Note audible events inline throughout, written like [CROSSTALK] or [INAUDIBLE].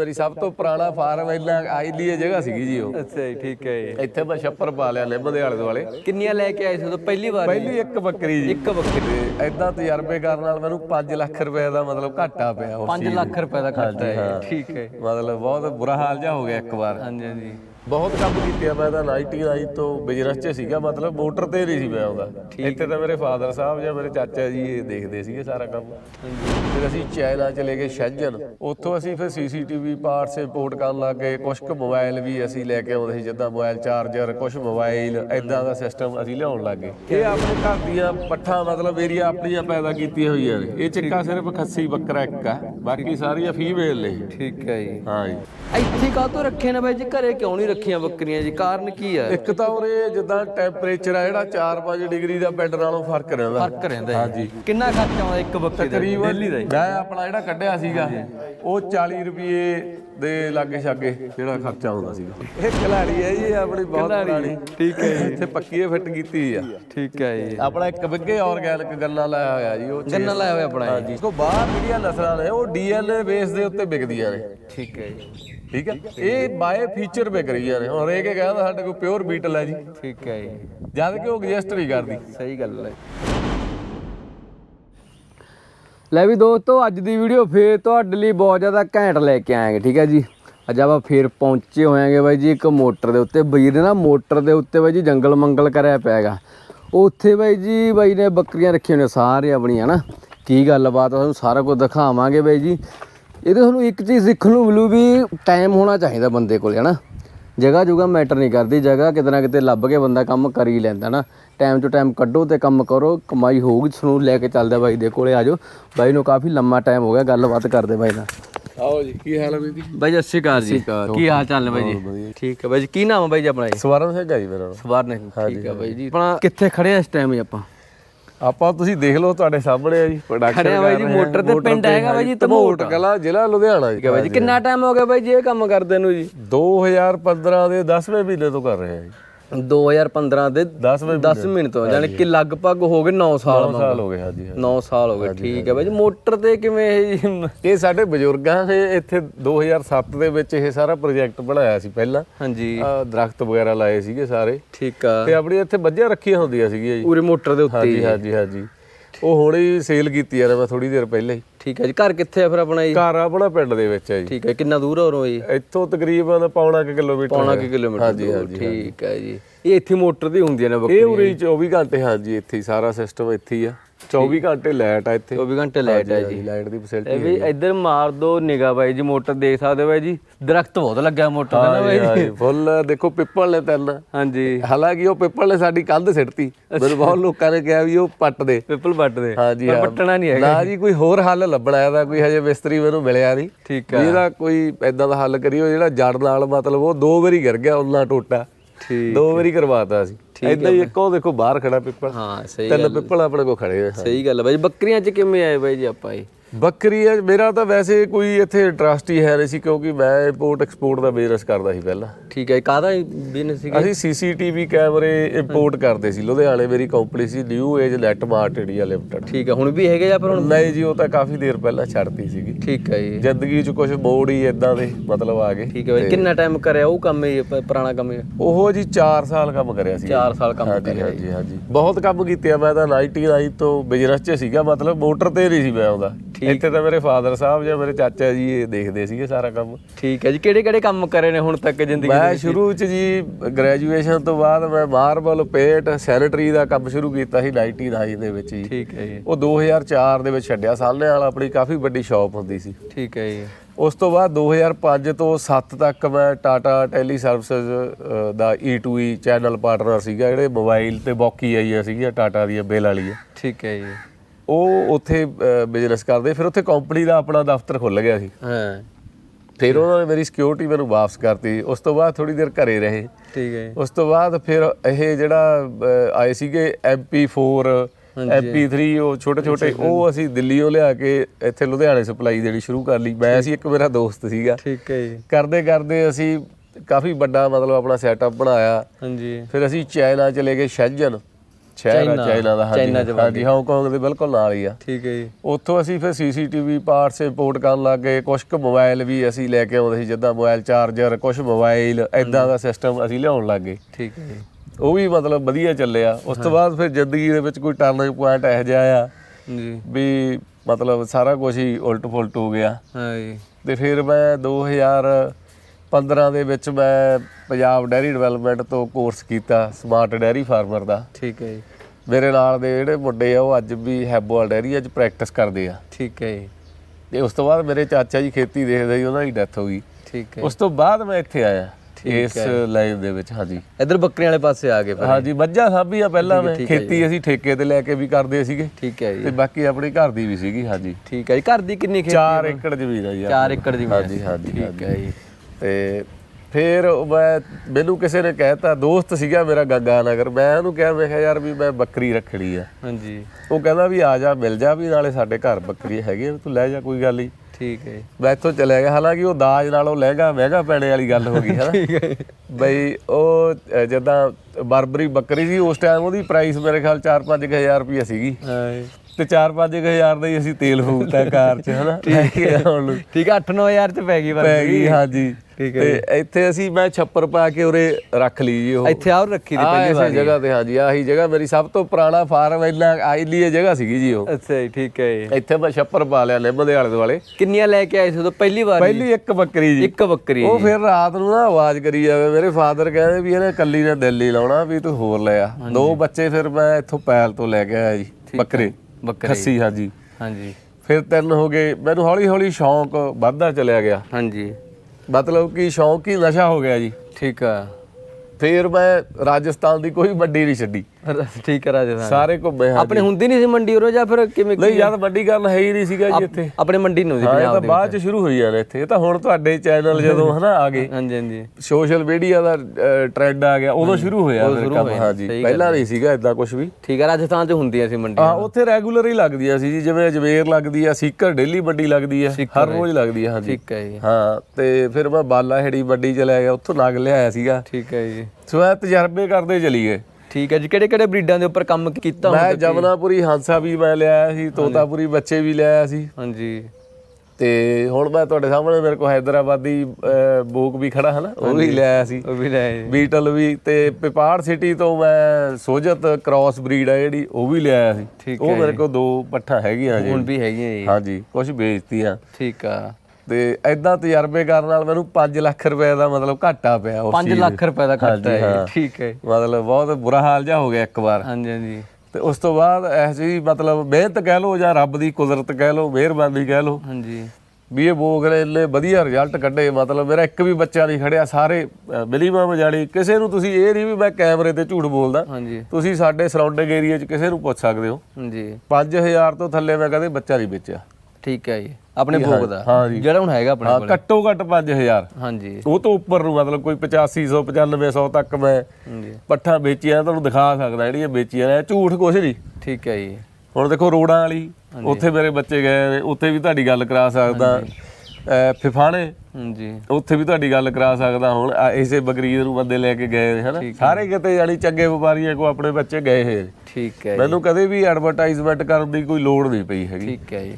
ਮੇਰੀ ਸਭ ਤੋਂ ਪੁਰਾਣਾ ਫਾਰਮ ਇੰਨਾ ਆਈਲੀ ਜਗ੍ਹਾ ਸੀਗੀ ਜੀ ਉਹ। ਅੱਛਾ ਜੀ ਠੀਕ ਹੈ ਜੀ। ਇੱਥੇ ਮੈਂ ਛੱਪਰ ਪਾ ਲਿਆ ਲਿੰਬ ਦੇ ਆਲੇ ਦੁਆਲੇ। ਕਿੰਨੀਆਂ ਲੈ ਕੇ ਆਏ ਸੀ ਉਦੋਂ? ਪਹਿਲੀ ਵਾਰ ਪਹਿਲੀ ਇੱਕ ਬੱਕਰੀ ਜੀ। ਇੱਕ ਬੱਕਰੀ। ਐਦਾਂ ਤਜਰਬੇ ਕਰਨ ਨਾਲ ਮੈਨੂੰ 5 ਲੱਖ ਰੁਪਏ ਦਾ ਮਤਲਬ ਘਾਟਾ ਪਿਆ ਉਸ 5 ਚੀਜ਼ ਲੱਖ ਰੁਪਏ ਦਾ ਖਰਚਾ ਹੈ। ਠੀਕ ਹੈ। ਮਤਲਬ ਬਹੁਤ ਬੁਰਾ ਹਾਲ ਜਿਹਾ ਹੋ ਗਿਆ ਇੱਕ ਵਾਰ। ਹਾਂਜੀ ਹਾਂਜੀ। ਬਹੁਤ ਕੰਮ ਕੀਤੇ ਆ ਮੈਂ ਤਾਂ 99 ਤੋਂ ਬਿਜ਼ਨਸ 'ਚ ਸੀਗਾ ਮਤਲਬ ਮੋਟਰ ਤੇ ਨਹੀਂ ਸੀ ਮੈਂ ਆਉਂਦਾ। ਇੱਥੇ ਤਾਂ ਮੇਰੇ ਫਾਦਰ ਸਾਹਿਬ ਜਾਂ ਮੇਰੇ ਚਾਚਾ ਜੀ ਇਹ ਦੇਖਦੇ ਸੀਗੇ ਸਾਰਾ ਕੰਮ। ਫਿਰ ਅਸੀਂ ਚਾਈਨਾ ਚਲੇ ਗਏ ਸ਼ੈਜਨ। ਉੱਥੋਂ ਅਸੀਂ ਫਿਰ ਸੀਸੀਟੀਵੀ ਪਾਰਟਸ ਇੰਪੋਰਟ ਕਰਨ ਲੱਗ ਗਏ। ਕੁਝ ਕੁ ਮੋਬਾਈਲ ਵੀ ਅਸੀਂ ਲੈ ਕੇ ਆਉਂਦੇ ਸੀ ਜਿੱਦਾਂ ਮੋਬਾਈਲ ਚਾਰਜਰ ਕੁਝ ਮੋਬਾਈਲ ਐਦਾਂ ਦਾ ਸਿਸਟਮ ਅਸੀਂ ਲਿਆਉਣ ਲੱਗ ਗਏ। ਇਹ ਆਪਣੇ ਘਰ ਦੀਆਂ ਪੱਠਾਂ ਮਤਲਬ ਮੇਰੀਆਂ ਆਪਣੀਆਂ ਪੈਦਾ ਕੀਤੀਆਂ ਹੋਈਆਂ ਨੇ। ਇਹ ਚੱਕਾ ਸਿਰਫ ਖੱਸੀ ਬੱਕਰਾ ਇੱਕ ਆ। ਬਾਕੀ ਸਾਰੀਆਂ ਫੀਮੇਲ ਨੇ। ਠੀਕ ਹੈ ਜੀ। ਹਾਂ ਜੀ। ਇੱਥੇ ਕਾਹਤੋਂ ਰੱਖੇ ਨੇ ਬਾਈ ਜੀ? ਘਰੇ ਕਿਉਂ ਨਹੀਂ ਰੱਖੀਆਂ ਬੱਕਰੀਆਂ ਜੀ ਕਾਰਨ ਕੀ ਹੈ ਇੱਕ ਤਾਂ ਉਰੇ ਜਿੱਦਾਂ ਟੈਂਪਰੇਚਰ ਆ ਜਿਹੜਾ 4-5 ਡਿਗਰੀ ਦਾ ਬੈੱਡ ਨਾਲੋਂ ਫ਼ਰਕ ਰਹਿੰਦਾ। ਫ਼ਰਕ ਰਹਿੰਦਾ ਹਾਂਜੀ। ਕਿੰਨਾ ਖਰਚਾ ਆਉਂਦਾ ਇੱਕ ਬੱਕਰੀ ਦਾ? ਡੇਲੀ? ਮੈਂ ਆਪਣਾ ਜਿਹੜਾ ਕੱਢਿਆ ਸੀਗਾ ਉਹ 40 ਰੁਪਏ ਦੇ ਲਾਗੇ ਛਾਗੇ ਜਿਹੜਾ ਖਰਚਾ ਹੁੰਦਾ ਸੀਗਾ। ਇਹ ਖਿਲਾੜੀ ਹੈ ਜੀ ਆਪਣੀ ਬਹੁਤ ਪੁਰਾਣੀ। ਠੀਕ ਹੈ ਜੀ। ਇੱਥੇ ਪੱਕੀ ਫਿੱਟ ਕੀਤੀ ਆ। ਠੀਕ ਹੈ ਜੀ। ਆਪਣਾ ਇੱਕ ਵਿੱਗੇ ਆਰਗੈਨਿਕ ਗੰਨਾ ਲਾਇਆ ਹੋਇਆ ਜੀ ਉਹ ਗੰਨਾ ਲਾਇਆ ਹੋਇਆ ਆਪਣਾ ਜੀ। ਇਸ ਤੋਂ ਬਾਹਰ ਜਿਹੜੀਆਂ ਨਸਲਾਂ ਨੇ ਉਹ ਡੀਐਨਏ ਬੇਸ ਦੇ ਉੱਤੇ ਵਿਕਦੀਆਂ ਨੇ। ਠੀਕ ਹੈ ਜੀ। ਠੀਕ ਹੈ? ਇਹ ਬਾਏ ਫੀਚਰ ਵਿਕ ਰਹੀਆਂ ਨੇ। ਹੁਣ ਇਹ ਕਿ ਕਹਿੰਦਾ ਸਾਡੇ ਕੋਲ ਪਿਓਰ ਬੀਟਲ ਹੈ ਜੀ। ਠੀਕ ਹੈ ਜੀ। ਜਦ ਕਿ ਉਹ ਐਗਜ਼ਿਸਟ ਨਹੀਂ ਕਰਦੀ। ਸਹੀ ਗੱਲ ਹੈ। ਲੈ ਵੀ ਦੋਸਤੋ, ਅੱਜ ਦੀ ਵੀਡੀਓ ਫੇਰ ਤੁਹਾਡੇ ਲਈ ਬਹੁਤ ਜ਼ਿਆਦਾ ਘੈਂਟ ਲੈ ਕੇ ਆਏਗੇ, ਠੀਕ ਹੈ ਜੀ? ਅੱਜ ਆਪਾਂ ਫੇਰ ਪਹੁੰਚੇ ਹੋਏਗੇ ਬਾਈ ਜੀ ਇੱਕ ਮੋਟਰ ਦੇ ਉੱਤੇ। ਬਈ ਨੇ ਨਾ ਮੋਟਰ ਦੇ ਉੱਤੇ ਬਾਈ ਜੀ ਜੰਗਲ ਮੰਗਲ ਕਰਿਆ ਪਿਆਗਾ। ਉੱਥੇ ਬਾਈ ਜੀ ਬਾਈ ਨੇ ਬੱਕਰੀਆਂ ਰੱਖੀਆਂ ਨੇ ਸਾਰੇ ਆਪਣੀਆਂ ਨਾ ਕੀ ਗੱਲਬਾਤ ਆ, ਤੁਹਾਨੂੰ ਸਾਰਾ ਕੁਝ ਦਿਖਾਵਾਂਗੇ ਬਾਈ ਜੀ। ਇਹਦੇ ਤੁਹਾਨੂੰ ਇੱਕ ਚੀਜ਼ ਸਿੱਖਣ ਨੂੰ ਮਿਲੂ ਵੀ ਟਾਈਮ ਹੋਣਾ ਚਾਹੀਦਾ ਬੰਦੇ ਕੋਲ ਹੈ ਨਾ ਜਗ੍ਹਾ ਜੁਗਾ ਮੈਟਰ ਨਹੀਂ ਕਰਦੀ ਜਗ੍ਹਾ ਕਿਤੇ ਨਾ ਕਿਤੇ ਲੱਭ ਕੇ ਬੰਦਾ ਕੰਮ ਕਰ ਹੀ ਲੈਂਦਾ ਨਾ। ਟਾਈਮ ਤੋਂ ਟਾਈਮ ਕੱਢੋ ਤੇ ਕੰਮ ਕਰੋ ਕਮਾਈ ਹੋਊਗੀ ਤੁਹਾਨੂੰ ਲੈ ਕੇ ਚੱਲਦਾ ਬਾਈ ਦੇ ਕੋਲੇ ਆਜੋ ਬਾਈ ਨੂੰ ਕਾਫੀ ਲੰਮਾ ਟਾਈਮ ਹੋ ਗਿਆ ਗੱਲਬਾਤ ਕਰਦੇ ਬਾਈ ਨਾਲ। ਆਓ ਜੀ ਕੀ ਹਾਲ ਹੈ ਵੀਰ ਜੀ? ਬਾਈ ਸਤਿ ਸ਼੍ਰੀ ਅਕਾਲ ਜੀ। ਕੀ ਹਾਲ ਚਾਲ ਨੇ ਬਾਈ ਜੀ? ਠੀਕ ਹੈ ਬਾਈ ਜੀ ਕੀ ਨਾਮ ਹੈ ਬਾਈ ਜੀ ਆਪਣਾ ਜੀ? ਸਵਰਨ ਸਿੰਘ ਹੈ ਜੀ ਮੇਰਾ ਨਾਮ। ਸਵਾਰ ਨੇ ਠੀਕ ਹੈ ਬਾਈ ਜੀ। ਆਪਣਾ ਕਿੱਥੇ ਖੜੇ ਆ ਇਸ ਟਾਈਮ ਜੀ ਆਪਾਂ? ਆਪਾਂ ਤੁਸੀਂ ਦੇਖ ਲਓ ਤੁਹਾਡੇ ਸਾਹਮਣੇ ਆ ਜੀ ਪ੍ਰੋਡਕਸ਼ਨ ਖੜੇ ਆ ਬਾਈ ਜੀ, ਮੋਟਰ ਤੇ ਪਿੰਡ ਹੈਗਾ ਬਾਈ ਜੀ, ਧਮੋਟ। ਕਲਾ ਜ਼ਿਲ੍ਹਾ ਲੁਧਿਆਣਾ ਜੀ ਬਾਈ ਜੀ ਕਿੰਨਾ ਟਾਈਮ ਹੋ ਗਿਆ ਬਾਈ ਜੀ ਇਹ ਕੰਮ ਕਰਦੇ ਨੂੰ ਜੀ? 2015 ਦੇ 10ਵੇਂ ਮਹੀਨੇ ਤੋਂ ਕਰ ਰਹੇ ਆ ਜੀ। 2015 ਦੇ 10ਵੇਂ 10 ਮਿੰਟ ਤੋਂ ਯਾਨੀ ਕਿ ਲਗਭਗ ਹੋ ਗਏ 9 ਸਾਲ ਮੰਨ ਸਾਲ ਹੋ ਗਏ ਹਾਂਜੀ ਹਾਂਜੀ। 9 ਸਾਲ ਹੋ ਗਏ ਠੀਕ ਹੈ ਬਾਈ ਜੀ। ਮੋਟਰ ਤੇ ਕਿਵੇਂ ਇਹ ਇਹ ਸਾਡੇ ਬਜ਼ੁਰਗਾਂ ਨੇ ਇੱਥੇ 2007 ਦੇ ਵਿੱਚ ਇਹ ਸਾਰਾ ਪ੍ਰੋਜੈਕਟ ਬਣਾਇਆ ਸੀ ਪਹਿਲਾਂ। ਹਾਂਜੀ। ਦਰਖਤ ਵਗੈਰਾ ਲਾਏ ਸੀਗੇ ਸਾਰੇ। ਠੀਕ ਆ। ਤੇ ਆਪਣੀ ਇੱਥੇ ਵੱਜਿਆ ਰੱਖੀਆਂ ਹੁੰਦੀਆਂ ਸੀਗੀਆਂ ਜੀ। ਪੂਰੇ ਮੋਟਰ ਦੇ ਉੱਤੇ ਹਾਂਜੀ ਹਾਂਜੀ ਹਾਂਜੀ। ਉਹ ਹੁਣੇ ਸੇਲ ਕੀਤੀ ਆ ਮੈਂ ਥੋੜੀ ਦੇਰ ਪਹਿਲਾਂ ਹੀ। ਠੀਕ ਹੈ ਜੀ। ਘਰ ਕਿੱਥੇ ਆ ਫਿਰ ਆਪਣਾ ਜੀ? ਘਰ ਆਪਣਾ ਪਿੰਡ ਦੇ ਵਿੱਚ ਹੈ ਜੀ। ਠੀਕ ਹੈ ਕਿੰਨਾ ਦੂਰ ਰੋ ਜੀ? ਇੱਥੋਂ ਤਕਰੀਬਨ ਪੌਣਾ ਕੁ ਕਿਲੋਮੀਟਰ ਪੌਣਾ। ਕਿ ਕਿਲੋਮੀਟਰ ਹਾਂਜੀ ਹਾਂਜੀ ਠੀਕ ਹੈ ਜੀ। ਇਹ ਇੱਥੇ ਮੋਟਰ ਦੀ ਹੁੰਦੀਆਂ ਨੇ ਇਹ ਬੱਕਰੀ? ਉਰੇ ਹੀ 24 ਘੰਟੇ ਹਾਂਜੀ ਇੱਥੇ ਹੀ ਸਾਰਾ ਸਿਸਟਮ ਇੱਥੇ ਹੀ ਆ। 24 ਘੰਟੇ ਲਾਈਟ ਆ ਇੱਥੇ। 24 ਘੰਟੇ ਲਾਈਟ ਹੈ ਜੀ। ਲਾਈਟ ਦੀ ਫੈਸਿਲਿਟੀ ਇਹ ਵੀ ਇੱਧਰ ਮਾਰ ਦੋ ਨਿਗਾ ਬਾਈ ਜੀ ਮੋਟਰ ਦੇਖ ਸਕਦੇ ਬਾਈ ਜੀ। ਦਰਖਤ ਬਹੁਤ ਲੱਗਾ ਮੋਟਰ ਦਾ ਨਾ ਬਾਈ ਜੀ। ਫੁੱਲ ਦੇਖੋ ਪਿੱਪਲ ਨੇ ਤਿੰਨ। ਹਾਂਜੀ। ਹਾਲਾਂਕਿ ਉਹ ਪਿੱਪਲ ਨੇ ਸਾਡੀ ਕੰਧ ਸਿੱਟਤੀ। ਮੈਨੂੰ ਬਹੁਤ ਲੋਕਾਂ ਨੇ ਕਿਹਾ ਵੀ ਉਹ ਪੱਟ ਦੇ। ਪਿੱਪਲ ਵੱਟ ਦੇ। ਹਾਂਜੀ ਪਰ। ਪੱਟਣਾ ਨਹੀਂ ਹੈਗਾ। ਨਾ ਜੀ ਕੋਈ ਹੋਰ ਹੱਲ ਲੱਭਣਾ ਇਹਦਾ ਕੋਈ ਹਜੇ ਮਿਸਤਰੀ ਮੈਨੂੰ ਮਿਲਿਆ ਨਹੀਂ। ਠੀਕ ਵੀ ਇਹਦਾ ਕੋਈ ਐਦਾਂ ਦਾ ਹੱਲ ਕਰੀਓ ਜਿਹੜਾ ਜੜ ਨਾਲ ਮਤਲਬ ਉਹ ਦੋ ਵਾਰੀ ਗਿਰ ਗਿਆ ਉਹਨਾਂ ਟੋਟਾ। ਠੀਕ ਦੋ ਵਾਰੀ ਕਰਵਾਤਾ ਸੀ ਐਦਾਂ ਹੀ ਇੱਕ ਉਹ ਦੇਖੋ ਬਾਹਰ ਖੜਾ ਪਿੱਪਲ ਹਾਂ ਸਹੀ ਤਿੰਨ ਪਿੱਪਲ ਆਪਣੇ ਕੋਲ ਖੜੇ ਆ ਸਹੀ ਗੱਲ ਹੈ ਬਾਈ। ਬੱਕਰੀਆਂ 'ਚ ਕਿਵੇਂ ਆਏ ਬਾਈ ਜੀ ਆਪਾਂ ਇਹ? ਬੱਕਰੀ ਹੈ ਮੇਰਾ ਤਾਂ ਵੈਸੇ ਕੋਈ ਇੱਥੇ ਇੰਟਰਸਟ ਹੀ ਹੈ ਨਹੀਂ ਸੀ ਕਿਉਂਕਿ ਮੈਂ ਇੰਪੋਰਟ ਐਕਸਪੋਰਟ ਦਾ ਬਿਜ਼ਨਸ ਕਰਦਾ ਸੀ ਪਹਿਲਾਂ। ਠੀਕ ਹੈ ਕਾਹਦਾ ਬਿਜ਼ਨਸ ਸੀਗਾ? ਅਸੀਂ ਸੀਸੀਟੀਵੀ ਕੈਮਰੇ ਇੰਪੋਰਟ ਕਰਦੇ ਸੀ ਲੁਧਿਆਣੇ ਮੇਰੀ ਕੰਪਨੀ ਸੀ new age net mart India limited ਠੀਕ ਹੈ ਹੁਣ ਵੀ ਹੈਗੇ ਜਾਂ ਪਰ ਹੁਣ ਨਹੀਂ ਜੀ ਉਹ ਤਾਂ ਕਾਫੀ ਦੇਰ ਪਹਿਲਾਂ ਛੱਡਤੀ ਸੀਗੀ। ਠੀਕ ਹੈ ਜੀ। ਜ਼ਿੰਦਗੀ 'ਚ ਕੁਝ ਮੋੜ ਹੀ ਇਦਾਂ ਦੇ ਮਤਲਬ ਆ ਗਏ। ਠੀਕ ਹੈ ਬਾਈ ਕਿੰਨਾ ਟਾਈਮ ਕਰਿਆ ਉਹ ਕੰਮ ਇਹ ਪੁਰਾਣਾ ਕੰਮ ਉਹ ਜੀ 4 ਸਾਲ ਕੰਮ ਕਰਿਆ ਸੀ। 4 ਸਾਲ ਕੰਮ ਹਾਂਜੀ ਹਾਂਜੀ ਹਾਂਜੀ। ਬਹੁਤ ਕੰਮ ਕੀਤੇ ਆ ਮੈਂ ਤਾਂ 99 ਤੋਂ ਬਿਜ਼ਨਸ 'ਚ ਸੀਗਾ ਮਤਲਬ ਮੋਟਰ ਤੇ ਨਹੀਂ ਸੀ ਮੈਂ ਆਉਂਦਾ। ਇੱਥੇ ਤਾਂ ਮੇਰੇ ਫਾਦਰ ਸਾਹਿਬ ਜਾਂ ਮੇਰੇ ਚਾਚਾ ਜੀ ਇਹ ਦੇਖਦੇ ਸੀਗੇ ਸਾਰਾ ਕੰਮ। ਠੀਕ ਹੈ ਜੀ ਕਿਹੜੇ ਕਿਹੜੇ ਕੰਮ ਕਰੇ ਨੇ ਹੁਣ ਤੱਕ ਜ਼ਿੰਦਗੀ ਮੈਂ ਸ਼ੁਰੂ 'ਚ ਜੀ ਗ੍ਰੈਜੂਏਸ਼ਨ ਤੋਂ ਬਾਅਦ ਮੈਂ ਮਾਰਬਲ ਪੇਂਟ ਸੈਨੀਟਰੀ ਦਾ ਕੰਮ ਸ਼ੁਰੂ ਕੀਤਾ ਸੀ 99 ਦੇ ਵਿੱਚ ਜੀ। ਠੀਕ ਹੈ ਜੀ। ਉਹ 2004 ਦੇ ਵਿੱਚ ਛੱਡਿਆ। ਸਾਹਮਣੇ ਵਾਲਾ ਆਪਣੀ ਕਾਫੀ ਵੱਡੀ ਸ਼ਾਪ ਹੁੰਦੀ ਸੀ। ਠੀਕ ਹੈ ਜੀ। ਉਸ ਤੋਂ ਬਾਅਦ 2005 ਤੋਂ 7 ਤੱਕ ਮੈਂ ਟਾਟਾ ਟੈਲੀ ਸਰਵਿਸਿਜ਼ ਦਾ E2E ਚੈਨਲ ਪਾਰਟਨਰ ਸੀਗਾ। ਜਿਹੜੇ ਮੋਬਾਈਲ ਤੇ ਬੌਕੀ ਆਈਆਂ ਸੀਗੀਆਂ ਟਾਟਾ ਦੀਆਂ ਬਿੱਲ ਵਾਲੀਆਂ। ਠੀਕ ਹੈ ਜੀ। ਉਹ ਉੱਥੇ ਬਿਜ਼ਨਸ ਕਰਦੇ। ਫਿਰ ਉੱਥੇ ਕੰਪਨੀ ਦਾ ਆਪਣਾ ਦਫ਼ਤਰ ਖੁੱਲ ਗਿਆ ਸੀ। ਹਾਂ। ਫਿਰ ਉਹਨਾਂ ਨੇ ਮੇਰੀ ਸਿਕਿਉਰਿਟੀ ਮੈਨੂੰ ਵਾਪਸ ਕਰਤੀ। ਉਸ ਤੋਂ ਬਾਅਦ ਥੋੜੀ ਦੇਰ ਘਰੇ ਰਹੇ। ਠੀਕ ਹੈ। ਉਸ ਤੋਂ ਬਾਅਦ ਫਿਰ ਇਹ ਜਿਹੜਾ ਆਏ ਸੀਗੇ MP4 MP3 ਉਹ ਛੋਟੇ ਛੋਟੇ ਉਹ ਅਸੀਂ ਦਿੱਲੀੋਂ ਲਿਆ ਕੇ ਇੱਥੇ ਲੁਧਿਆਣੇ ਸਪਲਾਈ ਦੇਣੀ ਸ਼ੁਰੂ ਕਰ ਲਈ। ਮੈਂ ਸੀ ਇੱਕ ਮੇਰਾ ਦੋਸਤ ਸੀਗਾ। ਠੀਕ ਹੈ ਜੀ। ਕਰਦੇ ਕਰਦੇ ਅਸੀਂ ਕਾਫੀ ਵੱਡਾ ਮਤਲਬ ਆਪਣਾ ਸੈਟਅਪ ਬਣਾਇਆ। ਹਾਂਜੀ। ਫਿਰ ਅਸੀਂ ਚਾਈਨਾ ਚਲੇ ਗਏ ਸ਼ੈਜਨ। ਸ਼ਹਿਰ ਆ ਚਾਈਨਾ, ਚਾਈਨਾ ਦਾ ਚਾਈਨਾ ਹਾਂਜੀ ਚ ਹਾਂਜੀ ਹਾਂਗਕਾਂਗ ਦੇ ਬਿਲਕੁਲ ਨਾਲ ਹੀ ਆ। ਠੀਕ ਹੈ ਜੀ। ਉੱਥੋਂ ਅਸੀਂ ਫਿਰ ਸੀਸੀਟੀਵੀ ਪਾਰਟਸ ਇੰਪੋਰਟ ਕਰਨ ਲੱਗ ਗਏ। ਕੁਝ ਕੁ ਮੋਬਾਈਲ ਵੀ ਅਸੀਂ ਲੈ ਕੇ ਆਉਂਦੇ ਸੀ ਜਿੱਦਾਂ ਮੋਬਾਈਲ ਚਾਰਜਰ ਕੁਝ ਮੋਬਾਈਲ ਐਦਾਂ ਦਾ ਸਿਸਟਮ ਅਸੀਂ ਲਿਆਉਣ ਲੱਗ ਗਏ। ਠੀਕ ਹੈ ਜੀ। ਉਹ ਵੀ ਮਤਲਬ ਵਧੀਆ ਚੱਲਿਆ। ਉਸ ਤੋਂ ਬਾਅਦ ਫਿਰ ਜ਼ਿੰਦਗੀ ਦੇ ਵਿੱਚ ਕੋਈ ਟਰਨਿੰਗ ਪੁਆਇੰਟ ਇਹੋ ਜਿਹਾ ਆ ਜੀ। ਵੀ ਮਤਲਬ ਸਾਰਾ ਕੁਝ ਹੀ ਉਲਟ ਫੁਲਟ ਹੋ ਗਿਆ। ਹਾਂ ਜੀ। ਤੇ ਫਿਰ ਮੈਂ 2015 ਦੇ ਵਿੱਚ ਮੈਂ ਪੰਜਾਬ ਡੈਰੀ ਡਿਵੈਲਪਮੈਂਟ ਤੋਂ ਕੋਰਸ ਕੀਤਾ ਸਮਾਰਟ ਡੈਰੀ ਫਾਰਮਰ ਦਾ। ਠੀਕ ਹੈ ਜੀ। ਮੇਰੇ ਨਾਲ ਦੇ ਜਿਹੜੇ ਮੁੰਡੇ ਆ ਉਹ ਅੱਜ ਵੀ ਹੈਬੋਵਾਲ ਡੈਰੀ 'ਚ ਪ੍ਰੈਕਟਿਸ ਕਰਦੇ ਆ। ਠੀਕ ਹੈ ਜੀ। ਤੇ ਉਸ ਤੋਂ ਬਾਅਦ ਮੇਰੇ ਚਾਚਾ ਜੀ ਖੇਤੀ ਦੇਖਦੇ ਸੀ ਉਹਨਾਂ ਦੀ ਡੈਥ ਹੋ ਗਈ। ਠੀਕ ਹੈ। ਉਸ ਤੋਂ ਬਾਅਦ ਮੈਂ ਇੱਥੇ ਆਇਆ ਇਸ ਲਾਈਨ ਦੇ ਵਿੱਚ ਹਾਂਜੀ। ਇਧਰ ਬੱਕਰੀਆਂ ਵਾਲੇ ਪਾਸੇ ਆ ਗਏ ਫਿਰ ਹਾਂਜੀ ਮੱਝਾਂ ਸਾਂਭੀਆਂ ਪਹਿਲਾਂ ਮੈਂ ਖੇਤੀ ਅਸੀਂ ਠੇਕੇ ਤੇ ਲੈ ਕੇ ਵੀ ਕਰਦੇ ਸੀਗੇ। ਠੀਕ ਹੈ ਤੇ ਜੀ ਬਾਕੀ ਆਪਣੀ ਘਰ ਦੀ ਵੀ ਸੀਗੀ ਹਾਂਜੀ। ਠੀਕ ਹੈ ਜੀ ਘਰ ਦੀ ਕਿੰਨੀ ਖੇਤੀ 4 ਏਕੜ ਜ਼ਮੀਨ ਆ ਜੀ 4 ਏਕੜ ਦੀ ਹਾਂਜੀ ਹਾਂਜੀ ਠੀਕ ਹੈ ਜੀ। ਤੇ ਫਿਰ ਮੈਂ ਮੈਨੂੰ ਕਿਸੇ ਨੇ ਕਹਿਤਾ ਦੋਸਤ ਸੀਗਾ ਮੇਰਾ ਗੰਗਾ ਨਗਰ। ਮੈਂ ਉਹਨੂੰ ਕਿਹਾ ਮੈਂ ਕਿਹਾ ਯਾਰ ਵੀ ਮੈਂ ਬੱਕਰੀ ਰੱਖਣੀ ਆ। ਹਾਂਜੀ। ਉਹ ਕਹਿੰਦਾ ਵੀ ਆ ਜਾ ਮਿਲ ਜਾ ਵੀ ਨਾਲੇ ਸਾਡੇ ਘਰ ਬੱਕਰੀ ਹੈਗੀ ਆ, ਤੂੰ ਲੈ ਜਾ ਕੋਈ ਗੱਲ ਨਹੀਂ। ਠੀਕ ਹੈ ਜੀ। ਮੈਂ ਇੱਥੋਂ ਚਲਿਆ ਗਿਆ। ਹਾਲਾਂਕਿ ਉਹ ਦਾਜ ਨਾਲੋਂ ਲਹਿੰਗਾ ਮਹਿੰਗਾ ਪੈਣੇ ਵਾਲੀ ਗੱਲ ਹੋ ਗਈ ਹੈ ਠੀਕ ਹੈ ਬਈ ਉਹ ਅ, ਜਿੱਦਾਂ ਬਰਬਰੀ ਬੱਕਰੀ ਸੀ ਉਸ ਟਾਈਮ ਉਹਦੀ ਪ੍ਰਾਈਸ ਮੇਰੇ ਖਿਆਲ 4-5000 ਰੁਪਏ ਸੀਗੀ। ਹਾਂ ਜੀ। ਤੇ 4-5000 ਦਾ ਹੀ ਅਸੀਂ ਤੇਲ ਫੂਕਤਾ ਕਾਰ 'ਚ ਹਨਾ? ਲੈ ਕੇ ਆਉਣ ਨੂੰ। ਠੀਕ ਹੈ 8-9000 ਚ ਪੈ ਗਈ ਬਸ ਪੈ ਗਈ ਹਾਂਜੀ। ਠੀਕ ਹੈ ਤੇ ਇੱਥੇ ਅਸੀਂ ਮੈਂ ਛੱਪਰ ਪਾ ਕੇ ਉਰੇ ਰੱਖ ਲਈ ਜੀ ਉਹ। ਇੱਥੇ ਆਉ ਰੱਖੀ ਦੀ ਪਹਿਲੀ ਵਾਰ। ਜਗ੍ਹਾ ਤੇ ਹਾਂਜੀ ਆਹੀ ਜਗ੍ਹਾ ਮੇਰੀ ਸਭ ਤੋਂ ਪੁਰਾਣਾ ਫਾਰਮ ਇੰਨਾ ਆਈਲੀ ਇਹ ਜਗ੍ਹਾ ਸੀਗੀ ਜੀ ਉਹ। ਅੱਛਾ ਜੀ ਠੀਕ ਹੈ ਇੱਥੇ ਮੈਂ ਛੱਪਰ ਪਾ ਲਿਆ ਨਿੰਮ ਦੇ ਆਲੇ ਦੁਆਲੇ। ਕਿੰਨੀਆਂ ਲੈ ਕੇ ਆਏ ਸੀ ਉਦੋਂ? ਪਹਿਲੀ ਵਾਰ? ਪਹਿਲੀ ਇੱਕ ਬੱਕਰੀ ਜੀ। ਇੱਕ ਬੱਕਰੀ ਉਹ ਫਿਰ ਰਾਤ ਨੂੰ ਨਾ ਆਵਾਜ਼ ਕਰੀ ਜਾਵੇ। ਮੇਰੇ ਫਾਦਰ ਕਹਿੰਦੇ ਵੀ ਇਹਨੇ ਕੱਲੀ ਨੇ ਦਿਲ ਹੀ ਲਾਉਣਾ ਵੀ ਤੂੰ ਹੋਰ ਲੈ ਆ। ਦੋ ਬੱਚੇ ਫਿਰ ਮੈਂ ਇੱਥੋਂ ਪੈਲ ਤੋਂ ਲੈ ਕੇ ਆਇਆ ਜੀ ਬੱਕਰੇ। ਬੱਕਰੇ। ਖੱਸੀ ਹਾਂਜੀ। ਹਾਂਜੀ। ਫਿਰ ਤਿੰਨ ਹੋ ਗਏ। ਮੈਨੂੰ ਹੌਲੀ ਹੌਲੀ ਸ਼ੌਂਕ ਵੱਧਦਾ ਚਲਿਆ ਗਿਆ। ਹਾਂਜੀ। ਮਤਲਬ ਕਿ ਸ਼ੌਂਕ ਹੀ ਨਸ਼ਾ ਹੋ ਗਿਆ ਜੀ। ਠੀਕ ਆ। ਫਿਰ ਮੈਂ ਰਾਜਸਥਾਨ ਦੀ ਕੋਈ ਵੱਡੀ ਨਹੀਂ ਛੱਡੀ। [LAUGHS] ਠੀਕ ਹੈ ਰਾਜਾ ਸਾਰੇ। ਘੁੰਮੇ ਹਾਂ ਆਪਣੇ ਹੁੰਦੀ ਨਹੀਂ ਸੀ ਮੰਡੀ ਉਰੋ ਜਾਂ ਫਿਰ ਕਿਵੇਂ ਨਹੀਂ ਯਾਰ ਵੱਡੀ ਗੱਲ ਹੈ ਹੀ ਨਹੀਂ ਸੀਗਾ ਜੀ ਇੱਥੇ। ਆਪਣੇ ਮੰਡੀ ਨੂੰ ਸੀ ਪੰਜਾਬ ਤਾਂ ਦੇ ਬਾਅਦ ਚ ਸ਼ੁਰੂ ਹੋਈ ਜਾਂਦੇ ਇੱਥੇ। ਇਹ ਤਾਂ ਹੁਣ ਤੁਹਾਡੇ ਚੈਨਲ [LAUGHS] ਜਦੋਂ ਹਨਾ ਆ ਗਏ। ਹਾਂਜੀ ਹਾਂਜੀ। ਸੋਸ਼ਲ ਮੀਡੀਆ ਦਾ ਟ੍ਰੈਂਡ ਆ ਗਿਆ। ਉਦੋਂ ਸ਼ੁਰੂ ਹੋਇਆ ਮੇਰੇ ਕੰਮ ਹਾਂਜੀ। ਪਹਿਲਾਂ ਨਹੀਂ ਸੀਗਾ ਇਦਾਂ ਕੁਝ ਵੀ। ਠੀਕ ਹੈ ਰਾਜਸਥਾਨ ਚ ਹੁੰਦੀਆਂ ਸੀ ਮੰਡੀ ਹਾਂ ਉੱਥੇ ਰੈਗੂਲਰ ਹੀ ਲੱਗਦੀਆਂ ਸੀ ਜੀ। ਜਿਵੇਂ ਅਜਮੇਰ ਲੱਗਦੀ ਆ ਸੀਕਰ ਡੇਲੀ ਮੰਡੀ ਲੱਗਦੀ ਆ। ਹਰ ਰੋਜ਼ ਲੱਗਦੀ ਆ ਹਾਂਜੀ। ਠੀਕ ਹੈ ਜੀ। ਹਾਂ ਤੇ ਫਿਰ ਮੈਂ ਬਾਲਾ ਹੇੜੀ ਮੰਡੀ ਚ ਲੈ ਗਿਆ ਉੱਥੋਂ ਨਗ ਲਿਆਇਆ ਸੀਗਾ। ਠੀਕ ਹੈ ਜੀ। ਸੋ ਇਹ ਤਜਰਬੇ ਕਰਦੇ ਚਲੀ ਗਏ ਠੀਕ ਹੈ ਜੀ ਕਿਹੜੇ ਕਿਹੜੇ ਬਰੀਡਾਂ ਦੇ ਉੱਪਰ ਕੰਮ ਕੀਤਾ ਮੈਂ ਜਮਨਾਪੁਰੀ ਹਾਂਸਾ ਵੀ ਮੈਂ ਲਿਆਇਆ ਸੀ ਤੋਤਾਪੁਰੀ ਬੱਚੇ ਵੀ ਲਿਆਇਆ ਸੀ। ਹਾਂਜੀ। ਤੇ ਹੁਣ ਮੈਂ ਤੁਹਾਡੇ ਸਾਹਮਣੇ ਮੇਰੇ ਕੋਲ ਹੈਦਰਾਬਾਦੀ ਅਹ, ਬੋਕ ਵੀ ਖੜਾ ਹੈ ਨਾ ਉਹ ਵੀ ਲਿਆਇਆ ਸੀ। ਉਹ ਵੀ ਲੈ ਬੀਟਲ ਵੀ ਤੇ ਪਿਪਾੜ ਸਿਟੀ ਤੋਂ ਮੈਂ ਸੋਜਤ ਕ੍ਰਾਸ ਬਰੀਡ ਆ ਜਿਹੜੀ ਉਹ ਵੀ ਲਿਆਇਆ ਸੀ। ਠੀਕ ਉਹ ਮੇਰੇ ਕੋਲ ਦੋ ਪੱਠਾ ਹੈਗੀਆਂ ਜੀ। ਹੁਣ ਵੀ ਹੈਗੀਆਂ ਜੀ। ਹਾਂਜੀ ਕੁਝ ਵੇਚਤੀਆਂ। ਠੀਕ ਆ। ਤੇ ਐਦਾਂ ਤਜਰਬੇ ਕਰਨ ਨਾਲ ਮੈਨੂੰ 5 ਲੱਖ ਰੁਪਏ ਦਾ ਮਤਲਬ ਘਾਟਾ ਪਿਆ ਉਸ 5 ਚੀਜ਼ ਲੱਖ ਰੁਪਏ ਦਾ ਹਾਂਜੀ, ਹੈ। ਠੀਕ ਹੈ। ਮਤਲਬ ਬਹੁਤ ਬੁਰਾ ਹਾਲ ਜਾ ਹੋ ਗਿਆ ਇੱਕ ਵਾਰ। ਹਾਂਜੀ ਹਾਂਜੀ। ਤੇ ਉਸ ਤੋਂ ਬਾਅਦ ਐਸ ਜੀ ਮਤਲਬ ਮਿਹਨਤ ਕਹਿ ਲਓ ਜਾਂ ਰੱਬ ਦੀ ਕੁਦਰਤ ਕਹਿ ਲਓ ਮਿਹਰਬਾਨੀ ਕਹਿ ਲਓ। ਹਾਂਜੀ। ਵੀ ਇਹ ਬੋਗ ਨੇ ਇੰਨੇ ਵਧੀਆ ਰਿਜ਼ਲਟ ਕੱਢੇ ਮਤਲਬ ਮੇਰਾ ਇੱਕ ਵੀ ਬੱਚਾ ਨਹੀਂ ਖੜਿਆ ਸਾਰੇ ਮਿਨੀਮਮ ਜਾਣੀ ਕਿਸੇ ਨੂੰ ਤੁਸੀਂ ਇਹ ਨਹੀਂ ਵੀ ਮੈਂ ਕੈਮਰੇ ਤੇ ਝੂਠ ਬੋਲਦਾ। ਤੁਸੀਂ ਸਾਡੇ ਸਰਾਊਂਡਿੰਗ ਏਰੀਆ 'ਚ ਕਿਸੇ ਨੂੰ ਪੁੱਛ ਸਕਦੇ ਹੋ। ਹਾਂਜੀ। 5000 ਤੋਂ ਥੱਲੇ ਮੈਂ ਕਦੇ ਬੱਚਾ ਨਹੀਂ ਵੇਚਿਆ। ਠੀਕ ਹੈ ਜੀ। ਆਪਣੇ ਭੋਗ ਦਾ। ਹਾਂ ਜੀ। ਜਿਹੜਾ ਹੁਣ ਹੈਗਾ ਆਪਣੇ ਹਾਂ ਕੋਲ। ਘੱਟੋ ਘੱਟ 5000 ਹਾਂਜੀ। ਉਹ ਤੋਂ ਉੱਪਰ ਨੂੰ ਮਤਲਬ ਕੋਈ 8500 9500 ਤੱਕ ਮੈਂ ਹਾਂਜੀ। ਪੱਠਾ ਵੇਚੀਆਂ ਤੁਹਾਨੂੰ ਦਿਖਾ ਸਕਦਾ ਜਿਹੜੀਆਂ ਵੇਚੀਆਂ ਨੇ। ਝੂਠ ਕੁਛ ਨਹੀਂ। ਠੀਕ ਹੈ ਜੀ। ਹੁਣ ਦੇਖੋ ਰੋੜਾਂ ਵਾਲੀ ਉੱਥੇ ਮੇਰੇ ਬੱਚੇ ਗਏ ਨੇ ਉੱਥੇ ਵੀ ਤੁਹਾਡੀ ਗੱਲ ਕਰਾ ਸਕਦਾ। ਫਿਫਾਣੇ? ਹਾਂਜੀ। ਉੱਥੇ ਵੀ ਤੁਹਾਡੀ ਗੱਲ ਕਰਾ ਸਕਦਾ ਹੁਣ। ਇਸੇ ਬਕਰੀਦ ਨੂੰ ਬੰਦੇ ਲੈ ਕੇ ਗਏ ਹਨਾ? ਸਾਰੇ ਕਿਤੇ ਜਾਨੀ ਚੰਗੇ ਵਪਾਰੀਆਂ ਕੋ ਆਪਣੇ ਬੱਚੇ ਗਏ ਨੇ। ਠੀਕ ਹੈ ਮੈਨੂੰ ਕਦੇ ਵੀ ਐਡਵਰਟਾਈਜ਼ਮੈਂਟ ਕਰਨ ਦੀ ਕੋਈ ਲੋੜ ਨਹੀਂ ਪਈ ਹੈਗੀ। ਠੀਕ ਹੈ ਜੀ।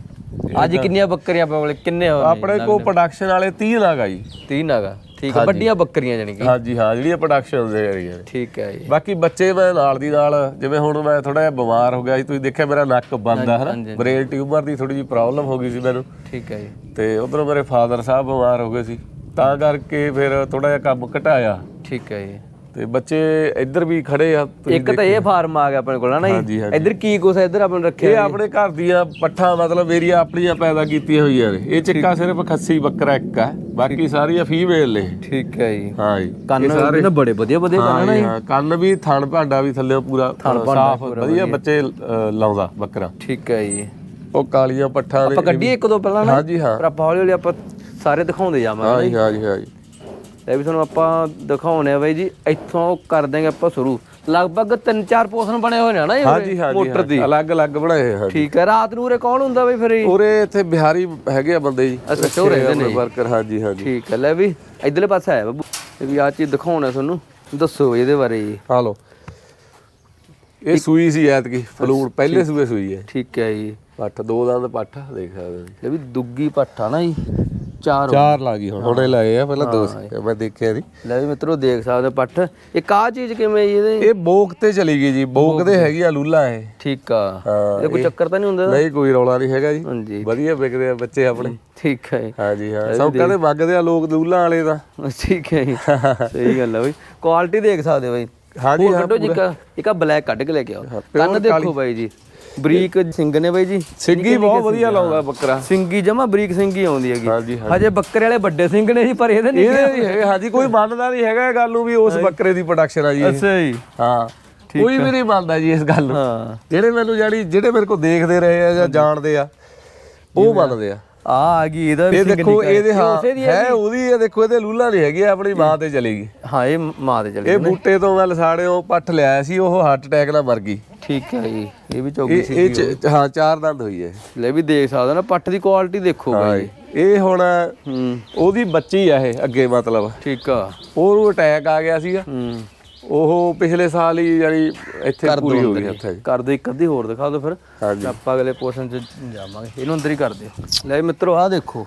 ਅੱਜ ਕਿੰਨੀਆਂ ਬੱਕਰੀਆਂ ਆਪਣੇ ਕੋਲ? ਕਿੰਨੇ ਹੋ ਆਪਣੇ ਕੋ ਪ੍ਰੋਡਕਸ਼ਨ ਵਾਲੇ 30 ਨਾਗਾ ਜੀ। 3 ਹੈਗਾ ਠੀਕ ਹੈ ਵੱਡੀਆਂ ਬੱਕਰੀਆਂ ਜਾਨੀ ਕਿ। ਹਾਂਜੀ ਹਾਂ ਜਿਹੜੀਆਂ ਪ੍ਰੋਡਕਸ਼ਨ ਦੇ ਏਰੀਆ ਨੇ ਠੀਕ ਹੈ ਜੀ। ਬਾਕੀ ਬੱਚੇ ਮੈਂ ਨਾਲ ਦੀ ਨਾਲ ਜਿਵੇਂ ਹੁਣ ਮੈਂ ਥੋੜਾ ਜਿਹਾ ਬਿਮਾਰ ਹੋ ਗਿਆ ਸੀ ਤੁਸੀਂ ਦੇਖਿਆ ਮੇਰਾ ਨੱਕ ਬੰਦ ਆ ਹਨਾ? ਬ੍ਰੇਨ ਟਿਊਮਰ ਦੀ ਥੋੜੀ ਜਿਹੀ ਪ੍ਰੋਬਲਮ ਹੋ ਗਈ ਸੀ ਮੈਨੂੰ। ਠੀਕ ਹੈ ਜੀ। ਤੇ ਉਧਰੋਂ ਮੇਰੇ ਫਾਦਰ ਸਾਹਿਬ ਬਿਮਾਰ ਹੋ ਗਏ ਸੀ। ਤਾਂ ਕਰਕੇ ਫਿਰ ਥੋੜਾ ਜਿਹਾ ਕੰਮ ਘਟਾਇਆ। ਠੀਕ ਹੈ ਜੀ। ਤੇ ਬੱਚੇ ਇੱਧਰ ਵੀ ਖੜੇ ਆ ਇੱਕ ਤਾਂ ਇਹ ਫਾਰਮ ਆ ਗਿਆ ਆਪਣੇ ਕੋਲ ਨਾ ਜੀ? ਹਾਂਜੀ। ਇੱਧਰ ਕੀ ਕੁਛ ਹੈ ਇੱਧਰ ਆਪਾਂ ਨੇ ਰੱਖਿਆ ਇਹ ਆਪਣੇ ਘਰ ਦੀਆਂ ਪੱਠਾ ਮਤਲਬ ਮੇਰੀਆਂ ਆਪਣੀਆਂ ਪੈਦਾ ਕੀਤੀਆਂ ਹੋਈਆਂ ਨੇ। ਇਹ ਚਿੱਕਾ ਸਿਰਫ ਖੱਸੀ ਬੱਕਰਾ ਇੱਕ ਆ। ਬਾਕੀ ਸਾਰੀਆਂ ਫੀਮੇਲ ਨੇ। ਠੀਕ ਹੈ ਜੀ। ਹਾਂ ਜੀ। ਕੰਨ ਨਾ ਬੜੇ ਵਧੀਆ ਵਧੀਆ ਹਾਂ ਜੀ, ਹਾਂ। ਕੰਨ ਵੀ ਥਣ ਭਾਂਡਾ ਵੀ ਥੱਲੇ ਪੂਰਾ ਸਾਫ਼ ਵਧੀਆ ਬੱਚੇ ਲਾਉਂਦਾ ਬੱਕਰਾ। ਠੀਕ ਹੈ ਜੀ। ਉਹ ਕਾਲੀਆਂ ਪੱਠਾਂ ਨੇ ਆਪਾਂ ਕੱਢੀਏ ਇੱਕ ਦੋ ਪਹਿਲਾਂ ਨਾ। ਹਾਂਜੀ ਹਾਂ। ਪਰ ਆਪਾਂ ਹੌਲੀ ਹੌਲੀ ਆਪਾਂ ਸਾਰੇ ਦਿਖਾਉਂਦੇ ਜਾਵਾਂਗੇ। ਹਾਂ ਜੀ ਹਾਂ ਜੀ ਹਾਂ ਜੀ। ਇਹ ਵੀ ਤੁਹਾਨੂੰ ਆਪਾਂ ਦਿਖਾਉਣੇ ਆ ਬਾਈ ਜੀ ਇੱਥੋਂ ਕਰ ਦਾਂਗੇ ਆਪਾਂ ਸ਼ੁਰੂ। ਲਗਭਗ 3-4 ਪੋਰਸ਼ਨ ਬਣੇ ਹੋਏ ਨੇ ਨਾ ਇਹ ਮੋਟਰ ਦੀ। ਅਲੱਗ-ਅਲੱਗ ਬਣਾਏ ਹੋਏ। ਠੀਕ ਹੈ ਰਾਤ ਨੂੰ ਉਰੇ ਕੌਣ ਹੁੰਦਾ ਬਈ ਫਿਰ? ਉਰੇ ਇੱਥੇ ਬਿਹਾਰੀ ਹੈਗੇ ਆ ਬੰਦੇ ਜੀ। ਅੱਛਾ, ਉਹ ਰਹਿੰਦੇ ਨੇ। ਵਰਕਰ ਹਾਂ ਜੀ ਹਾਂ ਜੀ ਠੀਕ ਹੈ ਲੈ ਵੀ ਇਧਰਲੇ ਪਾਸੇ ਆਇਆ ਬਾਬੂ। ਇਹ ਵੀ ਆ ਚੀਜ਼ ਦਿਖਾਉਣਾ ਤੁਹਾਨੂੰ। ਦੱਸੋ ਇਹਦੇ ਬਾਰੇ। ਜੀ ਆ ਲਓ। ਇਹ ਸੂਈ ਸੀ ਐਤਕੀ ਫਲੂਣ ਪਹਿਲੇ ਸੂਏ ਸੂਈ ਹੈ। ਠੀਕ ਹੈ ਜੀ। ਪੱਠ ਦੋ ਦੰਦ ਪੱਠ ਦੇਖ ਸਕਦੇ। ਇਹ ਵੀ ਦੁੱਗੀ ਪੱਠਾ ਨਾ ਜੀ। ਚਾਰ ਹੋ- ਚਾਰ ਲੱਗ ਗਈ ਹੁਣ ਹੁਣੇ ਲਾਏ ਆ ਪਹਿਲਾਂ ਦੋ ਸੀ ਮੈਂ ਦੇਖਿਆ ਨਹੀਂ। ਲੈ ਵੀ ਮਿੱਤਰੋ ਦੇਖ ਸਕਦੇ ਹੋ ਪੱਠ। ਇਹ ਕਾ ਚੀਜ਼ ਕਿਵੇਂ ਜੀ ਇਹਦੇ? ਇਹ ਬੋਕ ਤੇ ਚਲੀ ਗਈ ਜੀ ਬੋਕ ਦੇ ਹੈਗੀ ਆ ਲੂਲਾ ਇਹ। ਠੀਕ ਆ। ਹਾਂ, ਇਹ ਕੋਈ ਚੱਕਰ ਤਾਂ ਨਹੀਂ ਹੁੰਦਾ? ਨਹੀਂ ਕੋਈ ਰੌਲਾ ਨਹੀਂ ਹੈਗਾ ਜੀ। ਵਧੀਆ ਵਿਕਦੇ ਆ ਬੱਚੇ ਆਪਣੇ। ਠੀਕ ਹੈ। ਹਾਂਜੀ ਹਾਂ। ਸਭ ਕਹਿੰਦੇ ਵਗਦੇ ਆ ਲੋਕ ਲੂਲਾ ਵਾਲੇ ਤਾਂ। ਠੀਕ ਹੈ ਜੀ। ਸਹੀ ਗੱਲ ਹੈ ਬਈ। ਕੁਆਲਿਟੀ ਦੇਖ ਸਕਦੇ ਹੋ ਬਈ। ਹਾਂਜੀ ਹੋਰ ਕੱਢੋ ਜੀ ਇੱਕ ਇੱਕ ਆ ਬਲੈਕ ਕੱਢ ਕੇ ਲੈ ਕੇ ਆਓ। ਕੰਨ ਦੇਖੋ ਬਾਈ ਜੀ। ਬਰੀਕ ਸਿੰਘ ਨੇ ਬਾਈ ਜੀ। ਸਿੰਗੀ ਬਹੁਤ ਵਧੀਆ ਲਾਉਂਦਾ ਬੱਕਰਾ। ਸਿੰਗੀ ਜਮਾ ਬਰੀਕ ਸਿੰਗੀ ਆਉਂਦੀ ਹੈਗੀ। ਹਾਂਜੀ ਹਜੇ। ਬੱਕਰੇ ਵਾਲੇ ਵੱਡੇ ਸਿੰਘ ਨੇ ਜੀ ਪਰ ਇਹਦੇ ਨਹੀਂ ਹੈਗੇ ਹਾਂਜੀ ਕੋਈ ਮੰਨਦਾ ਨਹੀਂ ਹੈਗਾ ਇਹ ਗੱਲ ਨੂੰ ਵੀ ਉਸ ਬੱਕਰੇ ਦੀ ਪ੍ਰੋਡਕਸ਼ਨ ਆ ਜੀ ਇਹ। ਅੱਛਾ ਜੀ। ਹਾਂ ਕੋਈ ਵੀ ਨਹੀਂ ਮੰਨਦਾ ਜੀ ਇਸ ਗੱਲ ਨੂੰ। ਹਾਂ। ਜਿਹੜੇ ਮੈਨੂੰ ਜਾਨੀ ਜਿਹੜੇ ਮੇਰੇ ਕੋਲ ਦੇਖਦੇ ਰਹੇ ਆ ਜਾਂ ਜਾਣਦੇ ਆ ਉਹ ਮੰਨਦੇ ਆ। ਆ ਆ ਗਈ ਇਹਦਾ ਵੀ ਇਹ ਦੇਖੋ। ਇਹਦੇ ਹਾਂ। ਉਸੇ ਦੀ ਹੈ ਉਹਦੀ ਇਹ ਦੇਖੋ ਇਹਦੇ ਲੂਲਾ ਨਹੀਂ ਹੈਗੀ ਆਪਣੀ ਮਾਂ ਤੇ ਚਲੇਗੀ ਹਾਂ ਇਹ ਮਾਂ ਦੇ ਚਲੇ ਇਹ ਬੂਟੇ ਤੋਂ ਮੈਂ ਲਸਾੜਿਓ ਪੱਠ ਲਿਆਇਆ ਸੀ ਉਹ ਹਾਰਟ ਅਟੈਕ ਨਾਲ ਮਰ ਗਈ। ਠੀਕ ਹੈ ਜੀ ਇਹ ਵੀ ਚੌਗੀ ਇਹ ਇਹ ਚ- ਹਾਂ ਚਾਰ ਦੰਦ ਹੋਈ ਹੈ। ਲੈ ਵੀ ਦੇਖ ਸਕਦੇ ਨਾ ਪੱਟ ਦੀ ਕੁਆਲਿਟੀ ਦੇਖੋ ਹਾਂ ਬਾਈ। ਇਹ ਹੁਣ ਹੂੰ। ਉਹਦੀ ਬੱਚੀ ਆ ਇਹ ਅੱਗੇ ਮਤਲਬ। ਠੀਕ ਆ। ਉਹਨੂੰ ਅਟੈਕ ਆ ਗਿਆ ਸੀਗਾ। ਹੂੰ। ਉਹ ਪਿਛਲੇ ਸਾਲ ਹੀ ਯਾਨੀ ਇੱਥੇ ਪੂਰੀ ਹੋ ਗਈ ਉੱਥੇ। ਕਰ ਇੱਕ ਅੱਧੀ ਹੋਰ ਦਿਖਾ ਦਿਓ ਫਿਰ। ਆਪਾਂ ਅਗਲੇ ਪੋਰਸ਼ਨ ਚ ਜਾਵਾਂਗੇ। ਇਹਨੂੰ ਅੰਦਰ ਹੀ ਕਰ ਦਿਓ। ਲੈ ਮਿੱਤਰੋ ਆਹ ਦੇਖੋ।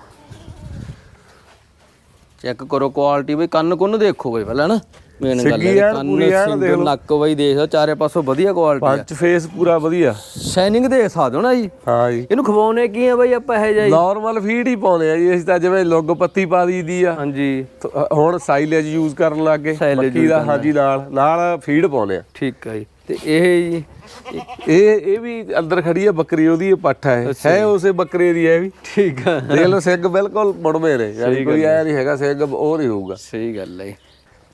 ਚੈੱਕ ਕਰੋ ਕੁਆਲਿਟੀ ਬਈ ਕੰਨ ਕੁੰਨ ਦੇਖੋ ਬਈ ਪਹਿਲਾਂ ਨਾ। ਮੇਨ ਗੱਲ ਹੈ ਕੰਨ ਸਿੰਗ ਨੱਕ ਬਈ ਦੇਖ ਲਓ ਚਾਰੇ ਪਾਸੋਂ ਵਧੀਆ ਕੁਆਲਿਟੀ ਆ। ਪੰਜ ਫੇਸ ਪੂਰਾ ਵਧੀਆ। ਸ਼ਾਈਨਿੰਗ ਦੇਖ ਸਕਦੇ ਹੋ ਨਾ ਜੀ? ਹਾਂ ਜੀ। ਇਹਨੂੰ ਖਵਾਉਣੇ ਕੀ ਆ ਬਈ ਆਪਾਂ ਇਹ ਜਾਈ ਨਾਰਮਲ ਫੀਡ ਹੀ ਪਾਉਂਦੇ ਆ ਜੀ ਅਸੀਂ ਤਾਂ ਜਿਵੇਂ ਲੁੱਗ ਪੱਤੀ ਪਾ ਦਈਦੀ ਆ। ਹਾਂਜੀ। ਤ- ਹੁਣ ਸਾਈਲੇਜ ਯੂਜ਼ ਕਰਨ ਲੱਗ ਗਏ Silage ਮੱਕੀ ਦਾ ਹਾਂਜੀ ਨਾਲ ਨਾਲ ਫੀਡ ਪਾਉਂਦੇ ਆ। ਠੀਕ ਹੈ ਜੀ। ਤੇ ਇਹ ਜੀ ਇਹ ਇਹ ਵੀ ਅੰਦਰ ਖੜੀ ਆ ਬੱਕਰੀ ਉਹਦੀ ਇਹ ਪੱਠ ਹੈ ਹੈ ਉਸੇ ਬੱਕਰੇ ਦੀ ਹੈ ਵੀ। ਠੀਕ ਆ। ਦੇਖ ਲਓ ਸਿੰਘ ਬਿਲਕੁਲ ਮੁੜਵੇਂ ਨੇ ਯਾਨੀ ਕੋਈ ਐ ਨਹੀਂ ਹੈਗਾ ਸਿੰਘ ਉਹ ਨਹੀਂ ਹੋਊਗਾ। ਸਹੀ ਗੱਲ ਹੈ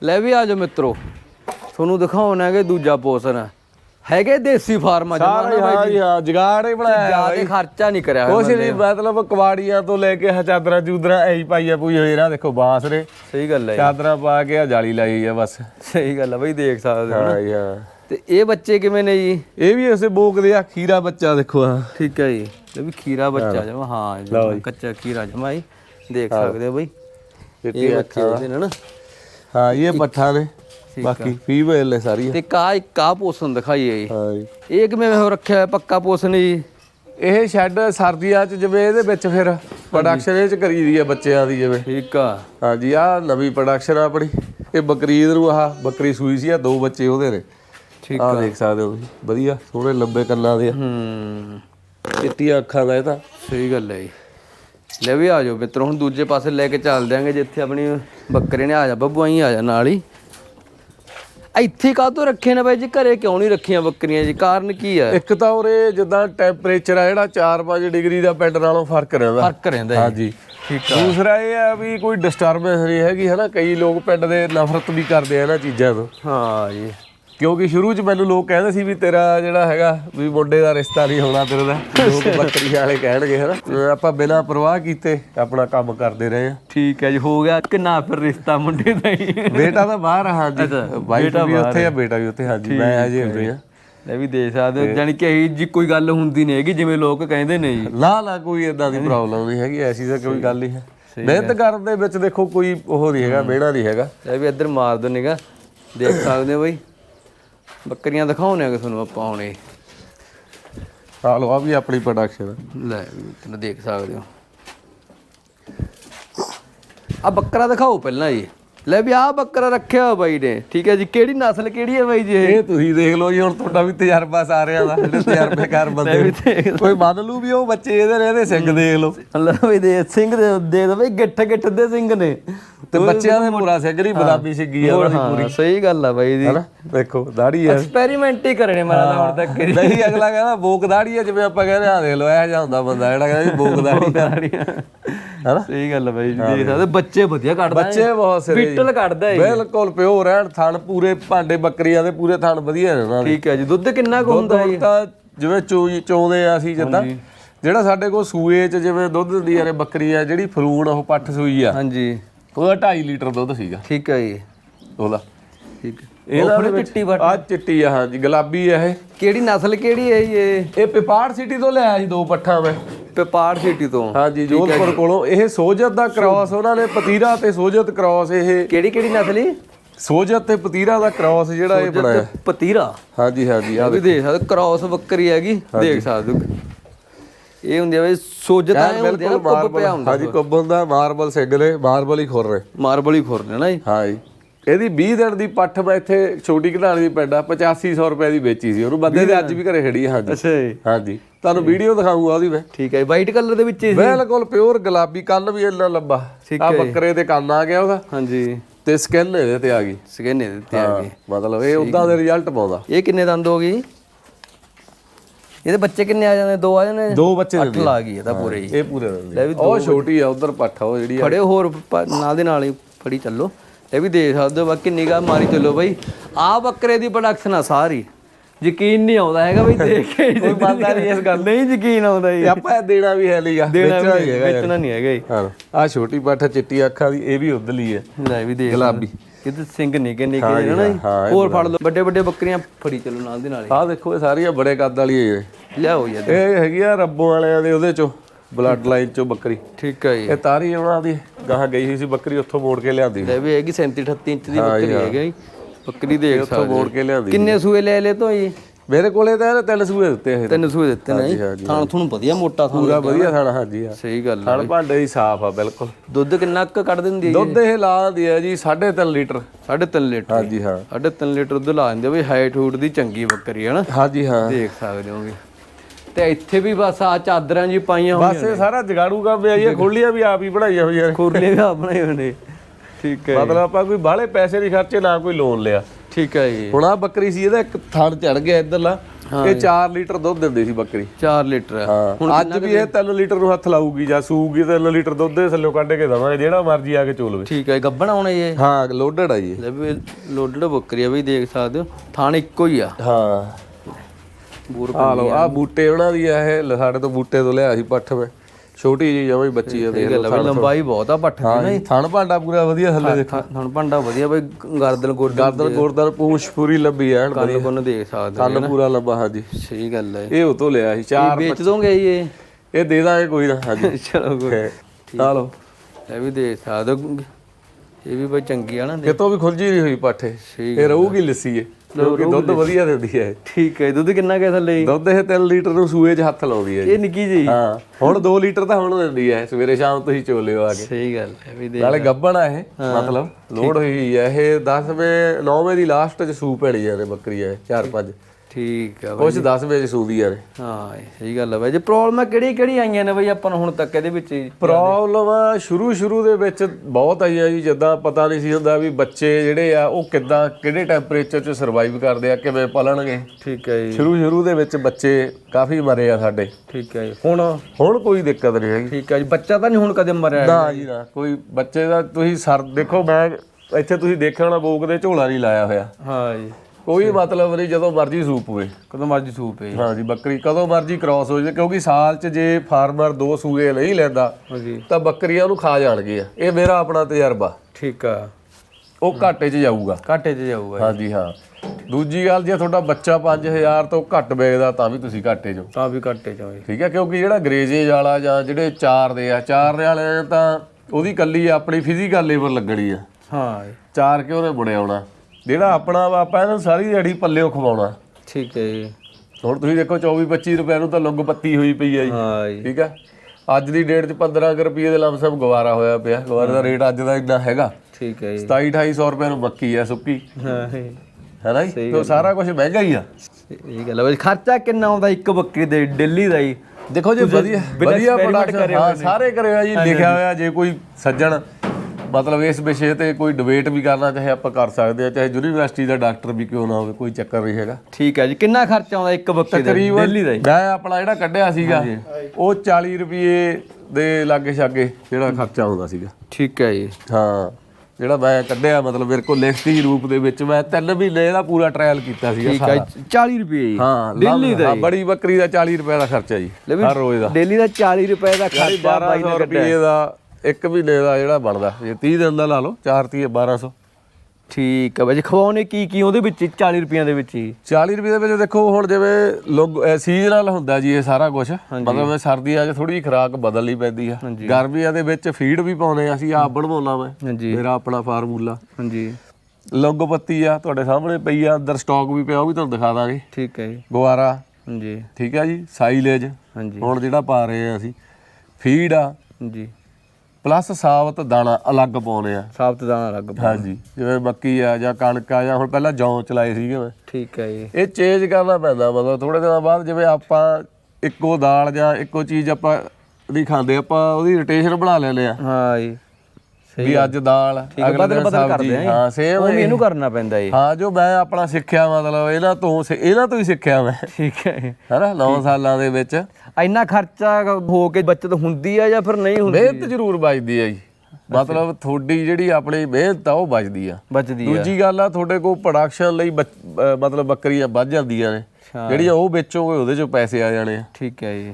ਲੈ ਵੀ ਆਜੋ ਮਿੱਤਰੋ। ਤੁਹਾਨੂੰ ਦਿਖਾਉਣਾ ਹੈਗੇ ਦੂਜਾ ਪੋਸਨ। ਹੈਗੇ ਦੇਸੀ ਫਾਰਮਾਂ ਸਾਰੇ ਹਾਂ ਜੀ। ਹਾਂ ਜਗਾੜ ਹੀ ਬਣਾਇਆ ਜ਼ਿਆਦਾ ਖਰਚਾ ਨਹੀਂ ਕਰਿਆ ਹੋਇਆ ਕੁਛ ਨਹੀਂ ਮਤਲਬ ਕਵਾੜੀਆਂ ਤੋਂ ਲੈ ਕੇ ਆਹ ਚਾਦਰਾਂ ਚੂਦਰਾਂ ਐ ਹੀ ਪਾਈਆ ਪੂਈ ਹੋਈ ਨਾ ਦੇਖੋ ਬਾਂਸ ਸਹੀ ਗੱਲ ਹੈ ਚਾਦਰਾਂ ਪਾ ਕੇ ਆ ਜਾਲੀ ਲਾਈ ਆ ਬਸ। ਸਹੀ ਗੱਲ ਹੈ ਬਈ ਦੇਖ ਸਕਦੇ ਹੋ ਹਾਂ ਜੀ ਹਾਂ। ਤੇ ਇਹ ਬੱਚੇ ਕਿਵੇਂ ਨੇ ਜੀ? ਇਹ ਵੀ ਉਸੇ ਬੋਕ ਦੇ ਆ ਖੀਰਾ ਬੱਚਾ ਦੇਖੋ ਆ। ਠੀਕ ਹੈ ਜੀ। ਇਹ ਵੀ ਖੀਰਾ ਬੱਚਾ ਜਮਾ ਹਾਂ ਕੱਚਾ ਖੀਰਾ ਜਮਾ ਹੀ ਦੇਖ ਸਕਦੇ ਹੋ ਬਈ। ਇਹ ਬੱਚੇ ਉਹਦੇ ਨੇ ਨਾ। ਹਾਂ ਇਹ ਪੱਠਾ ਨੇ ਬਾਕੀ ਫੀਮੇਲ ਨੇ ਸਾਰੀਆਂ। ਤੇ ਕਾ ਇੱਕ ਆ ਪੋਸਨ ਦਿਖਾਈਏ ਜੀ। ਹਾਂ ਜੀ। ਇਹ ਕਿਵੇਂ ਹੋ ਰੱਖਿਆ ਹੋਇਆ ਪੱਕਾ ਪੋਸਨ ਜੀ? ਇਹ ਸ਼ੈੱਡ ਸਰਦੀਆਂ 'ਚ ਜਿਵੇਂ ਇਹਦੇ ਵਿੱਚ ਫਿਰ ਪ੍ਰੋਡਕਸ਼ਨ ਇਹ 'ਚ ਕਰੀਦੀ ਆ ਬੱਚਿਆਂ ਦੀ ਜਿਵੇਂ। ਠੀਕ ਆ। ਹਾਂਜੀ ਆ ਨਵੀਂ ਪ੍ਰੋਡਕਸ਼ਨ ਆ ਆਪਣੀ। ਇਹ ਬਕਰੀਦ ਨੂੰ ਆਹ ਬੱਕਰੀ ਸੂਈ ਸੀ ਆ ਦੋ ਬੱਚੇ ਉਹਦੇ ਨੇ। ਠੀਕ ਆਹ ਦੇਖ ਸਕਦੇ ਹੋ ਤੁਸੀਂ। ਵਧੀਆ ਸੋਹਣੇ ਲੰਬੇ ਕੰਨਾਂ ਦੇ ਆ। ਹੂੰ। ਚਿੱਟੀਆਂ ਅੱਖਾਂ ਦਾ ਇਹ ਤਾਂ। ਸਹੀ ਗੱਲ ਹੈ ਜੀ। ਲੈ ਵੀ ਆ ਜਾਓ ਮਿੱਤਰੋ ਹੁਣ ਦੂਜੇ ਪਾਸੇ ਲੈ ਕੇ ਚੱਲ ਦਿਆਂਗੇ ਜਿੱਥੇ ਆਪਣੀ ਬੱਕਰੇ ਨੇ ਆ ਜਾ ਬੱਬੂ ਆਈ ਆ ਜਾ ਨਾਲ ਹੀ। ਇੱਥੇ ਕਾਹਤੋਂ ਰੱਖੇ ਨੇ ਬਾਈ ਜੀ? ਘਰੇ ਕਿਉਂ ਨਹੀਂ ਰੱਖੀਆਂ ਬੱਕਰੀਆਂ ਜੀ? ਕਾਰਨ ਕੀ ਹੈ ਇੱਕ ਤਾਂ ਉਰੇ ਜਿੱਦਾਂ ਟੈਂਪਰੇਚਰ ਆ ਜਿਹੜਾ 4-5 ਡਿਗਰੀ ਦਾ ਪਿੰਡ ਨਾਲੋਂ ਫ਼ਰਕ ਰਹਿੰਦਾ। ਫ਼ਰਕ ਰਹਿੰਦਾ ਹਾਂਜੀ। ਠੀਕ ਆ। ਦੂਸਰਾ ਇਹ ਆ ਵੀ ਕੋਈ ਡਿਸਟਰਬੈਂਸ ਨਹੀਂ ਹੈਗੀ ਹਨਾ? ਕਈ ਲੋਕ ਪਿੰਡ ਦੇ ਨਫ਼ਰਤ ਵੀ ਕਰਦੇ ਆ ਇਹਨਾਂ ਚੀਜ਼ਾਂ ਤੋਂ। ਹਾਂ ਜੀ। ਕਿਉਂਕਿ ਸ਼ੁਰੂ 'ਚ ਮੈਨੂੰ ਲੋਕ ਕਹਿੰਦੇ ਸੀ ਵੀ ਤੇਰਾ ਜਿਹੜਾ ਹੈਗਾ ਵੀ ਮੁੰਡੇ ਦਾ ਰਿਸ਼ਤਾ ਨਹੀਂ ਹੋਣਾ ਤੇਰੇ ਦਾ। ਲੋਕ ਬੱਕਰੀ ਵਾਲੇ ਕਹਿਣਗੇ ਹਨਾ? ਆਪਾਂ ਬਿਨਾਂ ਪਰਵਾਹ ਕੀਤੇ ਆਪਣਾ ਕੰਮ ਕਰਦੇ ਰਹੇ ਆ ਠੀਕ ਹੈ ਜੀ ਹੋ ਗਿਆ ਕਿੰਨਾ ਫਿਰ ਰਿਸ਼ਤਾ ਮੁੰਡੇ ਦਾ ਹੀ। ਬੇਟਾ ਤਾਂ ਬਾਹਰ ਆ ਹਾਂਜੀ। ਅੱਛਾ, ਵਾਈਫ ਵੀ ਉੱਥੇ ਆ ਬੇਟਾ ਵੀ ਉੱਥੇ ਹਾਂਜੀ ਮੈਂ ਅਜੇ ਉਰੇ ਆ। ਲੈ ਵੀ ਦੇ ਸਕਦੇ ਹੋ ਜਾਨੀ ਕਿ ਇਹੀ ਜੀ ਕੋਈ ਗੱਲ ਹੁੰਦੀ ਨਹੀਂ ਹੈਗੀ ਜਿਵੇਂ ਲੋਕ ਕਹਿੰਦੇ ਨੇ ਜੀ। ਨਾ ਨਾ ਕੋਈ ਇਦਾਂ ਦੀ ਪ੍ਰੋਬਲਮ ਨਹੀਂ ਹੈਗੀ ਐਸੀ ਤਾਂ ਕੋਈ ਗੱਲ ਨਹੀਂ ਹੈ। ਮਿਹਨਤ ਕਰਨ ਦੇ ਵਿੱਚ ਦੇਖੋ ਕੋਈ ਉਹ ਨਹੀਂ ਹੈਗਾ ਮਿਹਣਾ ਨਹੀਂ ਹੈਗਾ। ਲੈ ਵੀ ਇੱਧਰ ਮਾਰ ਦੋ ਨਿਗਾ ਦੇਖ ਸਕਦੇ ਹੋ ਬਈ। ਬੱਕਰੀਆਂ ਦਿਖਾਉਣੇ ਆ ਤੁਹਾਨੂੰ ਆਪਾਂ ਹੁਣ? ਇਹ ਆ ਲਓ ਆ ਵੀ ਆਪਣੀ ਪ੍ਰੋਡਕਸ਼ਨ ਲੈ ਤੈਨੂੰ ਦੇਖ ਸਕਦੇ ਹੋ। ਆ ਬੱਕਰਾ ਦਿਖਾਓ ਪਹਿਲਾਂ ਜੀ। ਲੈ ਵੀ ਆ ਬੱਕਰਾ ਰੱਖਿਆ ਹੋਇਆ ਬਾਈ ਨੇ। ਠੀਕ ਹੈ ਜੀ ਕਿਹੜੀ ਨਸਲ ਕਿਹੜੀ ਹੈ ਬਾਈ ਜੀ ਇਹ? ਇਹ ਤੁਸੀਂ ਦੇਖ ਲਓ ਜੀ ਹੁਣ ਤੁਹਾਡਾ ਵੀ ਤਜਰਬਾ ਸਾਰਿਆਂ ਦਾ ਜਿਹੜੇ ਤਜਰਬੇਕਾਰ ਬੰਦੇ ਨੇ। ਕੋਈ ਮੰਨ ਲੂ ਵੀ ਉਹ ਬੱਚੇ ਇਹਦੇ ਨੇ ਇਹਦੇ ਸਿੰਘ ਦੇਖ ਲਓ। ਅੱਲਾ ਵੀ ਦੇ ਸਿੰਘ ਦੇ ਦੇ ਦੋ ਬਈ ਗਿੱਠ ਗਿੱਠ ਦੇ ਸਿੰਘ ਨੇ। ਤੇ ਬੱਚਿਆਂ ਦੇ ਪੂਰਾ ਸਿੰਘ ਨਹੀਂ ਗੁਲਾਬੀ ਸਿੱਗੀ ਆ ਉਹਨਾਂ ਦੀ ਹਾਂ ਸਹੀ ਗੱਲ ਆ ਬਾਈ ਹਨਾ? ਦੇਖੋ ਦਾੜੀ ਆ। ਐਕਸਪੈਰੀਮੈਂਟ ਹੀ ਕਰਨੇ ਮਾਰਾ ਤਾਂ ਹੁਣ ਤੱਕ ਨਹੀਂ ਅਗਲਾ ਕਹਿੰਦਾ ਬੋਕ ਦਾੜੀ ਆ ਜਿਵੇਂ ਆਪਾਂ ਕਹਿੰਦੇ ਆ ਦੇਖ ਲਓ ਇਹ ਜਿਹਾ ਹੁੰਦਾ ਬੰਦਾ ਜਿਹੜਾ ਕਹਿੰਦਾ ਜੀ ਬੋਕ ਦਾੜੀ ਹਨਾ? ਸਹੀ ਗੱਲ ਆ ਬਾਈ ਜੀ ਦੇਖ ਸਕਦੇ ਬੱਚੇ ਵਧੀਆ ਕੱਢਦਾ ਬੱਚੇ ਬਹੁਤ ਸਿਰੇ ਜੀ। ਪਿੱਟਲ ਕੱਢਦਾ ਹੈ ਬਿਲਕੁਲ ਪਿਓ ਰਹਿਣ ਥਣ ਪੂਰੇ ਭਾਂਡੇ ਬੱਕਰੀਆਂ ਦੇ ਪੂਰੇ ਥਣ ਵਧੀਆ ਨੇ ਉਹਨਾਂ ਦੇ। ਠੀਕ ਹੈ ਜੀ ਦੁੱਧ ਕਿੰਨਾ ਕੁ ਹੁੰਦਾ ਦੁੱਧ ਤਾਂ ਜਿਵੇਂ ਚੋ ਚੋਂਦੇ ਆ ਅਸੀਂ ਜਿੱਦਾਂ। ਜਿਹੜਾ ਸਾਡੇ ਕੋਲ ਸੂਏ 'ਚ ਜਿਵੇਂ ਦੁੱਧ ਦਿੰਦੀ ਆ ਨੇ ਬੱਕਰੀ ਆ ਜਿਹੜੀ ਫਲੂਣ ਉਹ ਪੱਠ ਸੂਈ ਆ। ਹਾਂਜੀ। ਉਹਦਾ 2.5 ਲੀਟਰ ਦੁੱਧ ਸੀਗਾ। ਠੀਕ ਹੈ ਜੀ। ਉਹਦਾ ਠੀਕ ਹੈ। ਇਹਦਾ ਉਹ ਚਿੱਟੀ ਵੱਟ ਆ ਚਿੱਟੀ ਆ ਹਾਂਜੀ ਗੁਲਾਬੀ ਆ ਇਹ। ਕਿਹੜੀ ਨਸਲ ਕਿਹੜੀ ਹੈ ਜੀ ਇਹ? ਇਹ ਪਿਪਾੜ ਸਿਟੀ ਤੋਂ ਲਿਆਇਆ ਸੀ ਦੋ ਪੱਠਾਂ ਮੈਂ। ਪਪਾੜ ਸਿਟੀ ਤੋਂ? ਹਾਂਜੀ ਜੋਧਪੁਰ ਕੋਲੋਂ। ਇਹ ਸੋਜਤ ਦਾ ਕ੍ਰਾਸ ਉਹਨਾਂ ਨੇ ਪਤੀਰਾ ਤੇ ਸੋਜਤ ਕ੍ਰਾਸ ਇਹ। ਕਿਹੜੀ ਕਿਹੜੀ ਨਸਲ ਹੀ ਸੋਜਤ ਤੇ ਪਤੀਰਾ ਦਾ ਕ੍ਰਾਸ ਜਿਹੜਾ ਇਹ ਬਣਾਇਆ। ਪਤੀਰਾ? ਹਾਂਜੀ ਹਾਂਜੀ ਆ ਆ ਵੀ ਦੇਖ। ਸਕਦੇ ਕ੍ਰਾਸ ਬੱਕਰੀ ਹੈਗੀ ਦੇਖ ਸਕਦੇ ਹੋ। ਇਹ ਹੁੰਦੀ ਆ ਸੋਜਤਾ ਇਹ ਹੁੰਦੀ ਆ ਬਿਲਕੁਲ ਕੁੱਬ ਪਿਆ ਮਾਰਬਲ। ਹੁੰਦਾ ਹਾਂਜੀ ਕੁੱਬ ਹੁੰਦਾ ਮਾਰਬਲ ਸਿੱਗਲੇ ਮਾਰਬਲ ਹੀ ਖੁਰ ਰਹੇ। ਮਾਰਬਲ ਹੀ ਖੋਰਨੇ ਨਾ ਜੀ। ਹਾਂ ਜੀ ਇਹਦੀ 20 ਦਿਨ ਦੀ ਪੱਠ ਮੈਂ ਇੱਥੇ ਛੋਟੀ ਘਟਾਣੀ ਦੀ ਪਿੰਡ ਆ 8500 ਰੁਪਏ ਦੀ ਵੇਚੀ ਸੀ ਉਹਨੂੰ ਬੰਦੇ ਦੇ ਅੱਜ ਵੀ ਘਰੇ ਖੜੀ ਆ ਹਾਂਜੀ। ਅੱਛਾ ਜੀ। ਹਾਂਜੀ। ਤੁਹਾਨੂੰ ਵੀਡੀਓ ਦਿਖਾਉਂਗਾ ਉਹਦੀ ਮੈਂ। ਠੀਕ ਹੈ ਵਾਈਟ ਕਲਰ ਦੇ ਵਿੱਚ ਹੀ ਸੀ। ਬਿਲਕੁਲ ਪਿਓਰ ਗੁਲਾਬੀ ਕੰਨ ਵੀ ਇੰਨਾ ਲੰਬਾ। ਠੀਕ ਆ ਹੈ ਜੀ। ਬੱਕਰੇ ਤੇ ਕੰਨ ਆ ਗਿਆ ਉਹਦਾ। ਹਾਂਜੀ। ਤੇ ਸਕਿਨ ਇਹਦੇ ਤੇ ਆ ਗਈ। ਸਗੇਨੇ ਦਿੱਤੇ ਆ ਗਏ ਮਤਲਬ ਇਹ ਉਦਾਂ ਦੇ ਰਿਜ਼ਲਟ ਪਾਉਂਦਾ। ਇਹ ਕਿੰਨੇ ਦੰਦ ਹੋ ਗਈ? ਇਹਦੇ ਬੱਚੇ ਕਿੰਨੇ ਆ ਜਾਂਦੇ? ਦੋ ਆ ਜਾਂਦੇ ਦੋ ਬੱਚੇ ਅੱਠ ਲਾ ਗਈ ਇਹਦਾ ਪੂਰੇ ਹੀ ਇਹ ਪੂਰੇ ਦਿੰਦੇ ਉਹ ਛੋਟੀ ਆ ਉਧਰ ਪੱਠ ਆ ਉਹ ਜਿਹੜੀ ਆ। ਫੜੇ ਹੋਰ ਪ- ਨਾਲ ਦੇ ਨਾਲ ਹੀ ਫੜੀ ਚੱਲੋ। ਇਹ ਵੀ ਦੇਖ ਸਕਦੇ ਹੋ ਬਾਕੀ ਨਿਗਾਹ ਮਾਰੀ ਚੱਲੋ ਬਾਈ। ਆ ਬੱਕਰੇ ਦੀ ਪ੍ਰੋਡਕਸ਼ਨ ਆ ਸਾਰੀ। ਯਕੀਨ ਨਹੀਂ ਆਉਂਦਾ ਹੈਗਾ ਬਈ ਦੇਖ ਕੇ ਕੋਈ ਬੰਦਾ ਨਹੀਂ ਇਸ ਗੱਲ ਨਹੀਂ ਯਕੀਨ ਆਉਂਦਾ ਤੇ ਆਪਾਂ ਇਹ ਦੇਣਾ ਵੀ ਹੈ ਦੇਣਾ ਵੇਚਣਾ ਵੀ ਹੀ ਹੈਗਾ। ਵੇਚਣਾ ਨਹੀਂ ਹੈਗਾ ਹਾਂ ਆ ਛੋਟੀ ਪੱਠ ਚਿੱਟੀ ਅੱਖਾਂ ਦੀ ਇਹ ਵੀ ਉਧਰਲੀ ਹੈ। ਲੈ ਵੀ ਦੇਖ ਗੁਲਾਬੀ। ਕਿਤੇ ਸਿੰਘ ਨਿੱਕੇ ਨਿੱਕੇ ਨਾ ਇਹ ਹੋਰ ਫੜ ਲਓ ਵੱਡੇ ਵੱਡੇ ਬੱਕਰੀਆਂ ਫੜੀ ਚੱਲੋ ਨਾਲ ਦੇ ਨਾਲ ਆਹ ਦੇਖੋ ਇਹ ਸਾਰੀਆਂ ਬੜੇ ਕੱਦ ਵਾਲੀ ਹੀ ਲਿਆਓ ਯਾਰ ਇਹ ਹੈਗੀ ਆ ਰੱਬੋਂ ਵਾਲਿਆਂ ਦੇ ਉਹਦੇ ਚੋਂ। ਬਲੱਡ ਲਾਈਨ ਚੋਂ ਬੱਕਰੀ। ਠੀਕ ਹੈ ਜੀ। ਇਹ ਤਾਰੀ ਉਹਨਾਂ ਦੀ ਗਾਹਾਂ ਗਈ ਹੋਈ ਸੀ ਬੱਕਰੀ ਉੱਥੋਂ ਮੋੜ ਕੇ ਲਿਆਂਦੀ ਲੈ ਵੀ ਹੈਗੀ 37 38 ਇੰਚ ਦੀ ਬੱਕਰੀ ਹੈਗੀ ਜੀ। ਬੱਕਰੀ ਦੇਖ ਉੱਥੋਂ ਸਕਦੇ ਮੋੜ ਕੇ ਲਿਆਂਦੀ ਕਿੰਨੇ ਸੂਏ ਲੈ ਲੈ ਤੋਂ ਜੀ? ਮੇਰੇ ਕੋਲੇ ਤਾਂ ਤਿੰਨ ਸੂਏ ਦਿੱਤੇ ਇਹ ਤਿੰਨ ਸੂਏ ਦਿੱਤੇ ਨੇ ਥਾਣ ਤੁਹਾਨੂੰ ਵਧੀਆ ਮੋਟਾ ਥਾਣ ਪੂਰਾ ਵਧੀਆ ਖਾਣਾ ਹਾਂਜੀ ਆ ਸਹੀ ਗੱਲ ਹੈ ਖਾਣ ਭਾਂਡੇ ਹੀ ਸਾਫ਼ ਆ ਬਿਲਕੁਲ। ਦੁੱਧ ਕਿੰਨਾ ਕੁ ਕੱਢ ਦਿੰਦੀ ਹੈ ਦੁੱਧ ਇਹ ਲਾ ਦਿੰਦੀ ਹੈ ਜੀ 3.5 ਲੀਟਰ। 3.5 ਲੀਟਰ ਹਾਂਜੀ ਹਾਂ। 3.5 ਲੀਟਰ ਦੁੱਧ ਲਾ ਦਿੰਦੇ ਬਈ ਹਾਈਟ ਹੂਟ ਦੀ ਚੰਗੀ ਬੱਕਰੀ ਹੈ ਨਾ। ਹਾਂਜੀ ਹਾਂ। ਦੇਖ ਸਕਦੇ ਹੋਗੇ। ਤੇ ਇੱਥੇ ਵੀ ਬਸ ਆ ਚਾਦਰਾਂ ਜੀ ਪਾਈਆਂ ਹੋਈਆਂ ਬਸ ਇਹ ਸਾਰਾ ਜਗਾੜੂ ਕੰਮ ਹੈ ਇਹ ਖੋਲੀਆਂ ਵੀ ਆਪ ਹੀ ਬਣਾਈਆਂ ਹੋਈਆਂ ਨੇ। ਖੁਰਲੇ ਵੀ ਆਪਣੇ ਹੋਣੇ ਠੀਕ ਹੈ ਮਤਲਬ ਆਪਾਂ ਕੋਈ ਬਾਹਲੇ ਪੈਸੇ ਨਹੀਂ ਖਰਚੇ ਨਾ ਕੋਈ ਲੋਨ ਲਿਆ। ਠੀਕ ਹੈ ਜੀ। ਹੁਣ ਆ ਬੱਕਰੀ ਸੀ ਇਹਦਾ ਇੱਕ ਥਣ ਚੜ ਗਿਆ ਇੱਧਰਲਾ। ਇਹ 4 ਲੀਟਰ ਦੁੱਧ ਦਿੰਦੀ ਸੀ ਬੱਕਰੀ। 4 ਲੀਟਰ। ਹਾਂ। ਅੱਜ ਵੀ ਇਹ 3 ਲੀਟਰ ਨੂੰ ਹੱਥ ਲਾਊਗੀ ਜਾਂ ਸੂਗੀ 3 ਲੀਟਰ ਦੁੱਧ ਦੇ ਥੱਲੇ ਕੱਢ ਕੇ ਦਵਾਂਗੇ ਜਿਹੜਾ ਮਰਜ਼ੀ ਆ ਕੇ ਚੋਲਵੇ ਠੀਕ ਹੈ ਗੱਬਣ ਆਉਣਾ ਇਹ? ਹਾਂ ਲੋਡਡ ਆ ਜੀ। ਲੈ ਵੀ ਲੋਡਡ ਬੱਕਰੀ ਆ ਵੀ ਦੇਖ ਸਕਦੇ ਹੋ। ਥਾਣ ਇੱਕੋ ਹੀ ਆ। ਹਾਂ। ਆ ਲਓ ਆ। ਬੂਟੇ ਉਹਨਾਂ ਦੀ ਆ ਇਹ ਲ- ਸਾਡੇ ਤੋਂ ਬੂਟੇ ਤੋਂ ਲਿਆ ਸੀ ਪੱਠ ਮੈਂ। ਛੋਟੀ ਜੀ ਜਮਾਂ ਹੀ ਬੱਚੀ ਆ ਦੇਖ ਵੀ ਲੰਬਾਈ ਬਹੁਤ ਆ ਪੱਠ ਦੀ ਜੀ, ਥਣ ਭਾਂਡਾ ਪੂਰਾ ਵਧੀਆ ਥੱਲੇ ਦੇਖੋ। ਥਣ ਭਾਂਡਾ ਵਧੀਆ ਬਈ ਗਰਦਨ ਗੋਡ ਗਰਦਨ ਗੋਰਦਨ ਪੂੰਛ ਪੂਰੀ ਲੰਬੀ ਐਨ ਕੰਨ ਕੁੰਨ ਦੇਖ ਸਕਦੇ ਹੋ। ਕੰਨ ਪੂਰਾ ਲੰਬਾ ਹਾਂਜੀ। ਸਹੀ ਗੱਲ ਹੈ। ਇਹ ਉਤੋਂ ਲਿਆ ਸੀ ਚਾਰ ਵੇਚ ਦੋਗੇ ਇਹ? ਇਹ ਦੇ ਦਾਂਗੇ ਕੋਈ ਨਾ ਹਾਂਜੀ। [LAUGHS] ਚਲੋ ਕੋਈ ਆ ਲਓ। ਇਹ ਵੀ ਦੇਖ ਸਕਦੇ। ਇਹ ਵੀ ਬਈ ਚੰਗੀ ਆ ਨਾ ਕਿਤੋਂ ਵੀ ਖੁੱਲਜੀ ਨਹੀਂ ਹੋਈ ਪੱਠੇ ਇਹ। ਰਹੂਗੀ ਲੱਸੀ ਇਹ ਕਿਉਂਕਿ ਦੁੱਧ ਵਧੀਆ ਦਿੰਦੀ ਹੈ। ਠੀਕ ਹੈ ਦੁੱਧ ਕਿੰਨਾ ਕੁ ਹੈ ਥੱਲੇ? ਜੀ? ਦੁੱਧ ਇਹ 3 ਲੀਟਰ ਨੂੰ ਸੂਏ 'ਚ ਹੱਥ ਲਾਉਂਦੀ ਹੈ ਜੀ। ਇਹ ਨਿੱਕੀ ਜੀ ਹਾਂ ਹੁਣ 2 ਲੀਟਰ ਤਾਂ ਹੁਣ ਦਿੰਦੀ ਹੈ ਸਵੇਰੇ ਸ਼ਾਮ ਤੁਸੀਂ ਚੋਲਿਓ ਆ ਕੇ। ਸਹੀ ਗੱਲ ਹੈ ਵੀ ਦੇਖ ਨਾਲੇ ਗੱਬਣ ਆ ਇਹ ਮਤਲਬ ਲੋਡ ਹੋਈ ਹੈ। ਇਹ 10ਵੇਂ 9ਵੇਂ ਦੀ ਲਾਸਟ 'ਚ ਸੂ ਪੈਣੀ ਹੈ ਬੱਕਰੀ ਹੈ 4-5 ਠੀਕ ਆ ਬਈ। ਕੁਝ 10ਵੇਂ 'ਚ ਸੂਦੀ ਹੈ ਹਾਂ ਸਹੀ ਗੱਲ ਹੈ ਬਈ। ਜੇ ਪ੍ਰੋਬਲਮ ਕਿਹੜੀ ਕਿਹੜੀ ਆਈਆਂ ਨੇ ਬਈ ਆਪਾਂ ਨੂੰ ਹੁਣ ਤੱਕ ਇਹਦੇ ਵਿੱਚ? ਪ੍ਰੋਬਲਮ ਸ਼ੁਰੂ ਸ਼ੁਰੂ ਦੇ ਵਿੱਚ ਬਹੁਤ ਆਈ ਆ ਜੀ ਜਿੱਦਾਂ ਪਤਾ ਨਹੀਂ ਸੀ ਹੁੰਦਾ ਵੀ ਬੱਚੇ ਜਿਹੜੇ ਆ ਉਹ ਕਿੱਦਾਂ ਕਿਹੜੇ ਟੈਂਪਰੇਚਰ 'ਚ ਸਰਵਾਈਵ ਕਰਦੇ ਆ ਕਿਵੇਂ ਪਲਣਗੇ। ਠੀਕ ਹੈ ਜੀ। ਸ਼ੁਰੂ ਸ਼ੁਰੂ ਦੇ ਵਿੱਚ ਬੱਚੇ ਕਾਫੀ ਮਰੇ ਆ ਸਾਡੇ। ਠੀਕ ਹੈ ਜੀ। ਹੁਣ ਹੁਣ ਕੋਈ ਦਿੱਕਤ ਨਹੀਂ ਹੈਗੀ। ਠੀਕ ਹੈ ਜੀ। ਬੱਚਾ ਤਾਂ ਨਹੀਂ ਹੁਣ ਕਦੇ ਮਰਿਆ ਨਾ ਜੀ ਨਾ ਕੋਈ ਬੱਚੇ ਦਾ ਤੁਸੀਂ ਸਰ ਦੇਖੋ ਮੈਂ ਇੱਥੇ ਤੁਸੀਂ ਦੇਖਿਆ ਹੋਣਾ ਬੋਕ ਦੇ ਝੋਲਾ ਨਹੀਂ ਲਾਇਆ ਹੋਇਆ। ਹਾਂ ਜੀ। ਕੋਈ ਮਤਲਬ ਨਹੀਂ ਜਦੋਂ ਮਰਜ਼ੀ ਸੂਪ ਹੋਵੇ ਕਦੋਂ ਮਰਜ਼ੀ ਸੂਪ ਹੈ ਹਾਂ ਜੀ ਬੱਕਰੀ ਕਦੋਂ ਮਰਜ਼ੀ ਕ੍ਰਾਸ ਹੋ ਜਾਏ ਕਿਉਂਕਿ ਸਾਲ 'ਚ ਜੇ ਫਾਰਮਰ ਦੋ ਸੂਏ ਨਹੀਂ ਲੈਂਦਾ ਹਾਂਜੀ। ਤਾਂ ਬੱਕਰੀਆਂ ਉਹਨੂੰ ਖਾ ਜਾਣਗੇ ਆ। ਇਹ ਮੇਰਾ ਆਪਣਾ ਤਜਰਬਾ। ਠੀਕ ਆ। ਉਹ ਘਾਟੇ 'ਚ ਜਾਊਗਾ। ਘਾਟੇ 'ਚ ਜਾਊਗਾ। ਹਾਂਜੀ ਹਾਂ। ਦੂਜੀ ਗੱਲ ਜੇ ਤੁਹਾਡਾ ਬੱਚਾ 5000 ਤੋਂ ਘੱਟ ਵੇਚਦਾ ਤਾਂ ਵੀ ਤੁਸੀਂ ਘਾਟੇ 'ਚ ਹੋ। ਤਾਂ ਵੀ ਘਾਟੇ 'ਚ ਹੋਏ ਠੀਕ ਹੈ ਕਿਉਂਕਿ ਜਿਹੜਾ ਗਰੇਜੇਜ ਵਾਲਾ ਜਾਂ ਜਿਹੜੇ ਚਾਰ ਦੇ ਆ ਚਾਰ ਦੇ ਵਾਲੇ ਨੇ ਤਾਂ ਉਹਦੀ ਕੱਲੀ ਆਪਣੀ ਫਿਜ਼ੀਕਲ ਲੇਬਰ ਲੱਗਣੀ ਆ। ਹਾਂ ਚਾਰ ਕੇ ਉਹਨੇ ਬੁਣੇ ਆਉਣਾ ਜਿਹੜਾ ਆਪਣਾ ਵਾ ਆਪਾਂ ਇਹਨੂੰ ਸਾਰੀ ਦਿਹਾੜੀ ਪੱਲਿਓ ਖਵਾਉਣਾ। ਠੀਕ ਹੈ ਜੀ। ਹੁਣ ਤੁਸੀਂ ਦੇਖੋ 24 25 ਰੁਪਏ ਨੂੰ ਤਾਂ ਲੁੰਗ ਪੱਤੀ ਹੋਈ ਪਈ ਆ ਜੀ। ਹਾਂ ਜੀ। ਠੀਕ ਹੈ ਅੱਜ ਦੀ ਡੇਟ 'ਚ 15 ਕੁ ਰੁਪਏ ਦੇ ਲਮਸਮ ਗਵਾਰਾ ਹੋਇਆ ਪਿਆ। ਗਵਾਰੇ ਦਾ ਰੇਟ ਅੱਜ ਦਾ ਇੰਨਾ ਹੈਗਾ। ਠੀਕ ਹੈ ਜੀ। 27 2800 ਰੁਪਏ ਨੂੰ ਮੱਕੀ ਆ ਸੁੱਕੀ। ਹਾਂ ਜੀ। ਹੈ ਨਾ ਜੀ? ਤੇ ਸਾਰਾ ਕੁਝ ਮਹਿੰਗਾ ਹੀ ਆ। ਇਹ ਗੱਲ ਹੈ ਬਈ ਖਰਚਾ ਕਿੰਨਾ ਆਉਂਦਾ ਇੱਕ ਬੱਕਰੀ ਦੇ ਡੇਲੀ ਦਾ ਜੀ? ਦੇਖੋ ਜੀ ਵਧੀਆ ਵਧੀਆ experiment ਪ੍ਰੋਡਕਟ ਕਰੇ ਹਾਂ ਸਾਰੇ ਕਰੇ ਹੋਇਆ ਜੀ ਲਿਖਿਆ ਹੋਇਆ ਜੇ ਕੋਈ ਸੱਜਣ ਮਤਲਬ ਇਸ ਵਿਸ਼ੇ ਤੇ ਕੋਈ ਡਿਬੇਟ ਵੀ ਕਰਨਾ ਚਾਹੇ ਆਪਾਂ ਕਰ ਸਕਦੇ ਆ ਚਾਹੇ ਯੂਨੀਵਰਸਿਟੀ ਦਾ ਡਾਕਟਰ ਵੀ ਕਿਉਂ ਨਾ ਹੋਵੇ ਕੋਈ ਚੱਕਰ ਨਹੀਂ ਹੈਗਾ। ਠੀਕ ਹੈ ਜੀ। ਕਿੰਨਾ ਖਰਚਾ ਆਉਂਦਾ ਇੱਕ ਬੱਕਰੀ ਦਾ ਤਕਰੀਬਨ ਡੇਲੀ ਦਾ ਜੀ? ਮੈਂ ਆਪਣਾ ਜਿਹੜਾ ਕੱਢਿਆ ਸੀਗਾ ਉਹ 40 ਰੁਪਏ ਦੇ ਲਾਗੇ ਛਾਗੇ ਜਿਹੜਾ ਖਰਚਾ ਹੁੰਦਾ ਸੀਗਾ। ਠੀਕ ਹੈ ਜੀ। ਹਾਂ ਜਿਹੜਾ ਮੈਂ ਕੱਢਿਆ ਮਤਲਬ ਮੇਰੇ ਕੋਲ ਲਿਖਤੀ ਰੂਪ ਦੇ ਵਿੱਚ ਮੈਂ ਤਿੰਨ ਮਹੀਨੇ ਦਾ ਪੂਰਾ ਟ੍ਰਾਇਲ ਕੀਤਾ ਸੀਗਾ ਠੀਕ ਹੈ ਸਾਰਾ। ਜੀ, 40 ਰੁਪਏ ਜੀ। ਹਾਂ ਡੇਲੀ ਦਾ ਹਾਂ, ਬੜੀ ਬੱਕਰੀ ਦਾ 40 ਰੁਪਏ ਦਾ ਖਰਚਾ ਜੀ ਲੈ ਵੀ ਹਰ ਰੋਜ਼ ਦਾ। ਡੇਲੀ ਦਾ 40 ਰੁਪਏ ਦਾ ਖਰਚਾ ਬਾਈ 1200 ਨੇ ਕੱਢਿਆ। ਰੁਪਏ ਦਾ ਇੱਕ ਮਹੀਨੇ ਦਾ ਜਿਹੜਾ ਬਣਦਾ ਜੇ 30 ਦਿਨ ਦਾ ਲਾ ਲਓ 4 30 1200 ਠੀਕ ਹੈ ਬਾਈ ਜੀ ਖਵਾਉਣੇ ਕੀ ਕੀ ਉਹਦੇ ਵਿੱਚ ਹੀ 40 ਰੁਪਈਆਂ ਦੇ ਵਿੱਚ ਹੀ? 40 ਰੁਪਏ ਦੇ ਵਿੱਚ ਦੇਖੋ ਹੁਣ ਜਿਵੇਂ ਲੋਕ ਸੀਜ਼ਨਲ ਹੁੰਦਾ ਜੀ ਇਹ ਸਾਰਾ ਕੁਝ ਮਤਲਬ ਸਰਦੀਆਂ 'ਚ ਥੋੜੀ ਜਿਹੀ ਖੁਰਾਕ ਬਦਲਣੀ ਪੈਂਦੀ ਆ। ਗਰਮੀਆਂ ਦੇ ਵਿੱਚ ਫੀਡ ਵੀ ਪਾਉਂਦੇ ਆ ਅਸੀਂ ਆਪ ਬਣਵਾਉਣਾ ਮੈਂ ਮੇਰਾ ਆਪਣਾ ਫਾਰਮੂਲਾ ਹਾਂਜੀ। ਲੌਂਗੋ ਪੱਤੀ ਆ ਤੁਹਾਡੇ ਸਾਹਮਣੇ ਪਈ ਆ ਅੰਦਰ ਸਟਾਕ ਵੀ ਪਿਆ ਉਹ ਵੀ ਤੁਹਾਨੂੰ ਦਿਖਾ ਦਾਂਗੇ। ਠੀਕ ਹੈ ਜੀ। ਗੁਆਰਾ ਹਾਂਜੀ। ਠੀਕ ਆ ਜੀ ਸਾਈਲੇਜ ਹਾਂਜੀ। ਹੁਣ ਜਿਹੜਾ ਪਾ ਰਹੇ ਆ ਅਸੀਂ ਫੀਡ ਆ। ਜੀ ਪਲੱਸ ਸਾਬਤ ਦਾਣਾ ਅਲੱਗ ਪਾਉਣੇ ਆ। ਸਾਬਤ ਦਾਣਾ ਲੱਗ ਪਿਆ। ਹਾਂਜੀ ਜਿਵੇਂ ਮੱਕੀ ਆ ਜਾਂ ਕਣਕ ਆ ਜਾਂ ਹੁਣ ਪਹਿਲਾਂ ਜੌਂ ਚਲਾਏ ਸੀਗੇ ਮੈਂ। ਠੀਕ ਹੈ ਜੀ। ਇਹ ਚੇਂਜ ਕਰਨਾ ਪੈਂਦਾ ਮਤਲਬ ਥੋੜੇ ਦਿਨਾਂ ਬਾਅਦ ਜਿਵੇਂ ਆਪਾਂ ਇੱਕੋ ਦਾਲ ਜਾਂ ਇੱਕੋ ਚੀਜ਼ ਆਪਾਂ ਨਹੀਂ ਖਾਂਦੇ ਆਪਾਂ ਉਹਦੀ ਰੋਟੇਸ਼ਨ ਬਣਾ ਲੈਂਦੇ ਆ। ਹਾਂ ਜੀ। ਵੀ ਅੱਜ ਦਾਲ ਅਗਲੇ ਦਿਨ ਬਦਲ ਕਰਦੇ ਸਬਜ਼ੀ। ਆ ਹਾਂ ਸੇਮ ਉਹ ਵੀ ਇਹਨੂੰ ਕਰਨਾ ਪੈਂਦਾ ਜੀ ਹਾਂ ਜੋ ਮੈਂ ਆਪਣਾ ਸਿੱਖਿਆ ਮਤਲਬ ਇਹਨਾਂ ਤੋਂ ਇਹਨਾਂ ਤੋਂ ਹੀ ਸਿੱਖਿਆ ਮੈਂ। ਠੀਕ ਹੈ। ਹੈਨਾ 9 ਸਾਲਾਂ ਦੇ ਵਿੱਚ। ਇੰਨਾ ਖਰਚਾ ਹੋ ਕੇ ਬੱਚਤ ਹੁੰਦੀ ਆ ਜਾਂ ਫਿਰ ਨਹੀਂ ਹੁੰਦੀ? ਮਿਹਨਤ ਜ਼ਰੂਰ ਬਚਦੀ ਹੈ ਜੀ। ਮਤਲਬ ਤੁਹਾਡੀ ਜਿਹੜੀ ਆਪਣੀ ਮਿਹਨਤ ਆ ਉਹ ਬਚਦੀ ਆ। ਬਚਦੀ ਆ। ਦੂਜੀ ਗੱਲ ਆ ਤੁਹਾਡੇ ਕੋਲ ਪ੍ਰੋਡਕਸ਼ਨ ਲਈ ਮਤਲਬ ਬੱਕਰੀਆਂ ਵੱਧ ਜਾਂਦੀਆਂ ਨੇ। ਜਿਹੜੀਆਂ ਉਹ ਵੇਚੋਗੇ ਉਹਦੇ ਚੋਂ ਪੈਸੇ ਆ ਜਾਣੇ ਆ। ਠੀਕ ਹੈ ਜੀ।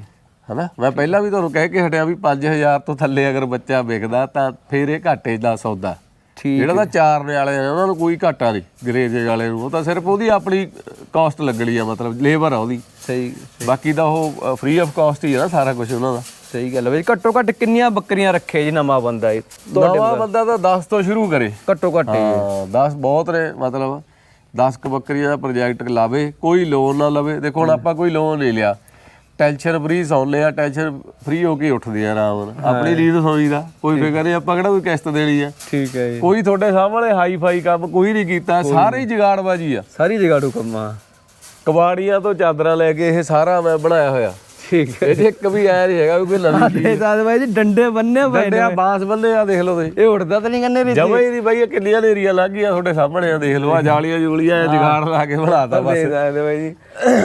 ਹਨਾ? ਮੈਂ ਪਹਿਲਾਂ ਵੀ ਤੁਹਾਨੂੰ ਕਹਿ ਕੇ ਹਟਿਆ ਵੀ 5000 ਤੋਂ ਥੱਲੇ ਅਗਰ ਬੱਚਾ ਵਿਕਦਾ ਤਾਂ ਫਿਰ ਇਹ ਘਾਟੇ ਦਾ ਸੌਦਾ। ਠੀਕ ਜਿਹੜਾ ਤਾਂ ਚਾਰਨੇ ਵਾਲੇ ਨੇ ਉਹਨਾਂ ਨੂੰ ਕੋਈ ਘਾਟਾ ਨਹੀਂ ਗਰੇਜ ਵਾਲੇ ਨੂੰ। ਉਹ ਤਾਂ ਸਿਰਫ ਉਹਦੀ ਆਪਣੀ ਕਾਸਟ ਲੱਗਣੀ ਆ ਮਤਲਬ ਲੇਬਰ ਆ ਉਹਦੀ। ਸਹੀ ਬਾਕੀ ਤਾਂ ਉਹ ਫ੍ਰੀ ਆਫ ਕਾਸਟ ਹੀ ਆ ਨਾ ਸਾਰਾ ਕੁਝ ਉਹਨਾਂ ਦਾ। ਸਹੀ ਗੱਲ ਹੈ ਘੱਟੋ ਘੱਟ ਕਿੰਨੀਆਂ ਬੱਕਰੀਆਂ ਰੱਖੇ ਜੀ ਨਵਾਂ ਬੰਦਾ ਇਹ? ਨਵਾਂ ਬੰਦਾ ਤਾਂ 10 ਤੋਂ ਸ਼ੁਰੂ ਕਰੇ। ਘੱਟੋ ਘੱਟ। ਹਾਂ। 10 ਬਹੁਤ ਨੇ ਮਤਲਬ 10 ਕ ਬੱਕਰੀਆਂ ਦਾ ਪ੍ਰੋਜੈਕਟ ਲਾਵੇ ਕੋਈ ਲੋਨ ਨਾ ਲਵੇ। ਦੇਖੋ ਹੁਣ ਆਪਾਂ ਕੋਈ ਲੋਨ ਨਹੀਂ ਲਿਆ। ਟੈਨਸ਼ਨ ਫ੍ਰੀ ਸੌਂਦੇ ਆ ਟੈਨਸ਼ਨ ਫ੍ਰੀ ਹੋ ਕੇ ਉੱਠਦੇ ਆ ਆਰਾਮ ਨਾਲ। ਆਪਣੀ ਨੀਂਦ ਸੌਈ ਦਾ ਕੋਈ ਫਿਕਰ ਨਹੀਂ ਆਪਾਂ ਕਿਹੜਾ ਕੋਈ ਕਿਸ਼ਤ ਦੇਣੀ ਆ? ਠੀਕ ਹੈ ਜੀ। ਕੋਈ ਤੁਹਾਡੇ ਸਾਹਮਣੇ ਹਾਈ ਫਾਈ ਕੰਮ ਕੋਈ ਨਹੀਂ ਕੀਤਾ ਸਾਰੇ ਜਗਾੜਬਾਜੀ ਆ। ਸਾਰੀ ਜਗ੍ਹਾ ਨੂੰ ਕੰਮਾਂ। ਕਬਾੜੀਆਂ ਤੋਂ ਚਾਦਰਾਂ ਲੈ ਕੇ ਇਹ ਸਾਰਾ ਮੈਂ ਬਣਾਇਆ ਹੋਇਆ। ਠੀਕ ਹੈ। ਇੱਕ ਵੀ ਆਇਆ ਨਹੀਂ ਹੈਗਾ ਵੀ ਕੋਈ ਨਵੀਂ ਇਹ ਤਾਂ ਬਾਈ ਜੀ ਡੰਡੇ ਬੰਨੇ ਪਏ ਨੇ ਡੰਡਿਆ ਬਾਂਸ ਬੰਦੇ ਆ ਦੇਖ ਲਓ ਤੁਸੀਂ। ਇਹ ਉੱਡਦਾ ਤਾਂ ਨਹੀਂ ਕੰਨੇ ਰੀ ਜਮਾ ਹੀ ਨਹੀਂ ਬਾਈ ਇਹ ਕਿੰਨੀਆਂ ਨੇਰੀਆਂ ਲੱਗ ਗਈਆਂ ਤੁਹਾਡੇ ਸਾਹਮਣੇ ਆ ਦੇਖ ਲਓ ਆ ਜਾਲੀਆਂ ਜੂਲੀਆਂ ਜਗਾੜ ਲਾ ਕੇ ਬਣਾਤਾ ਬਸ। ਦੇ ਸਕਦੇ ਬਾਈ ਜੀ।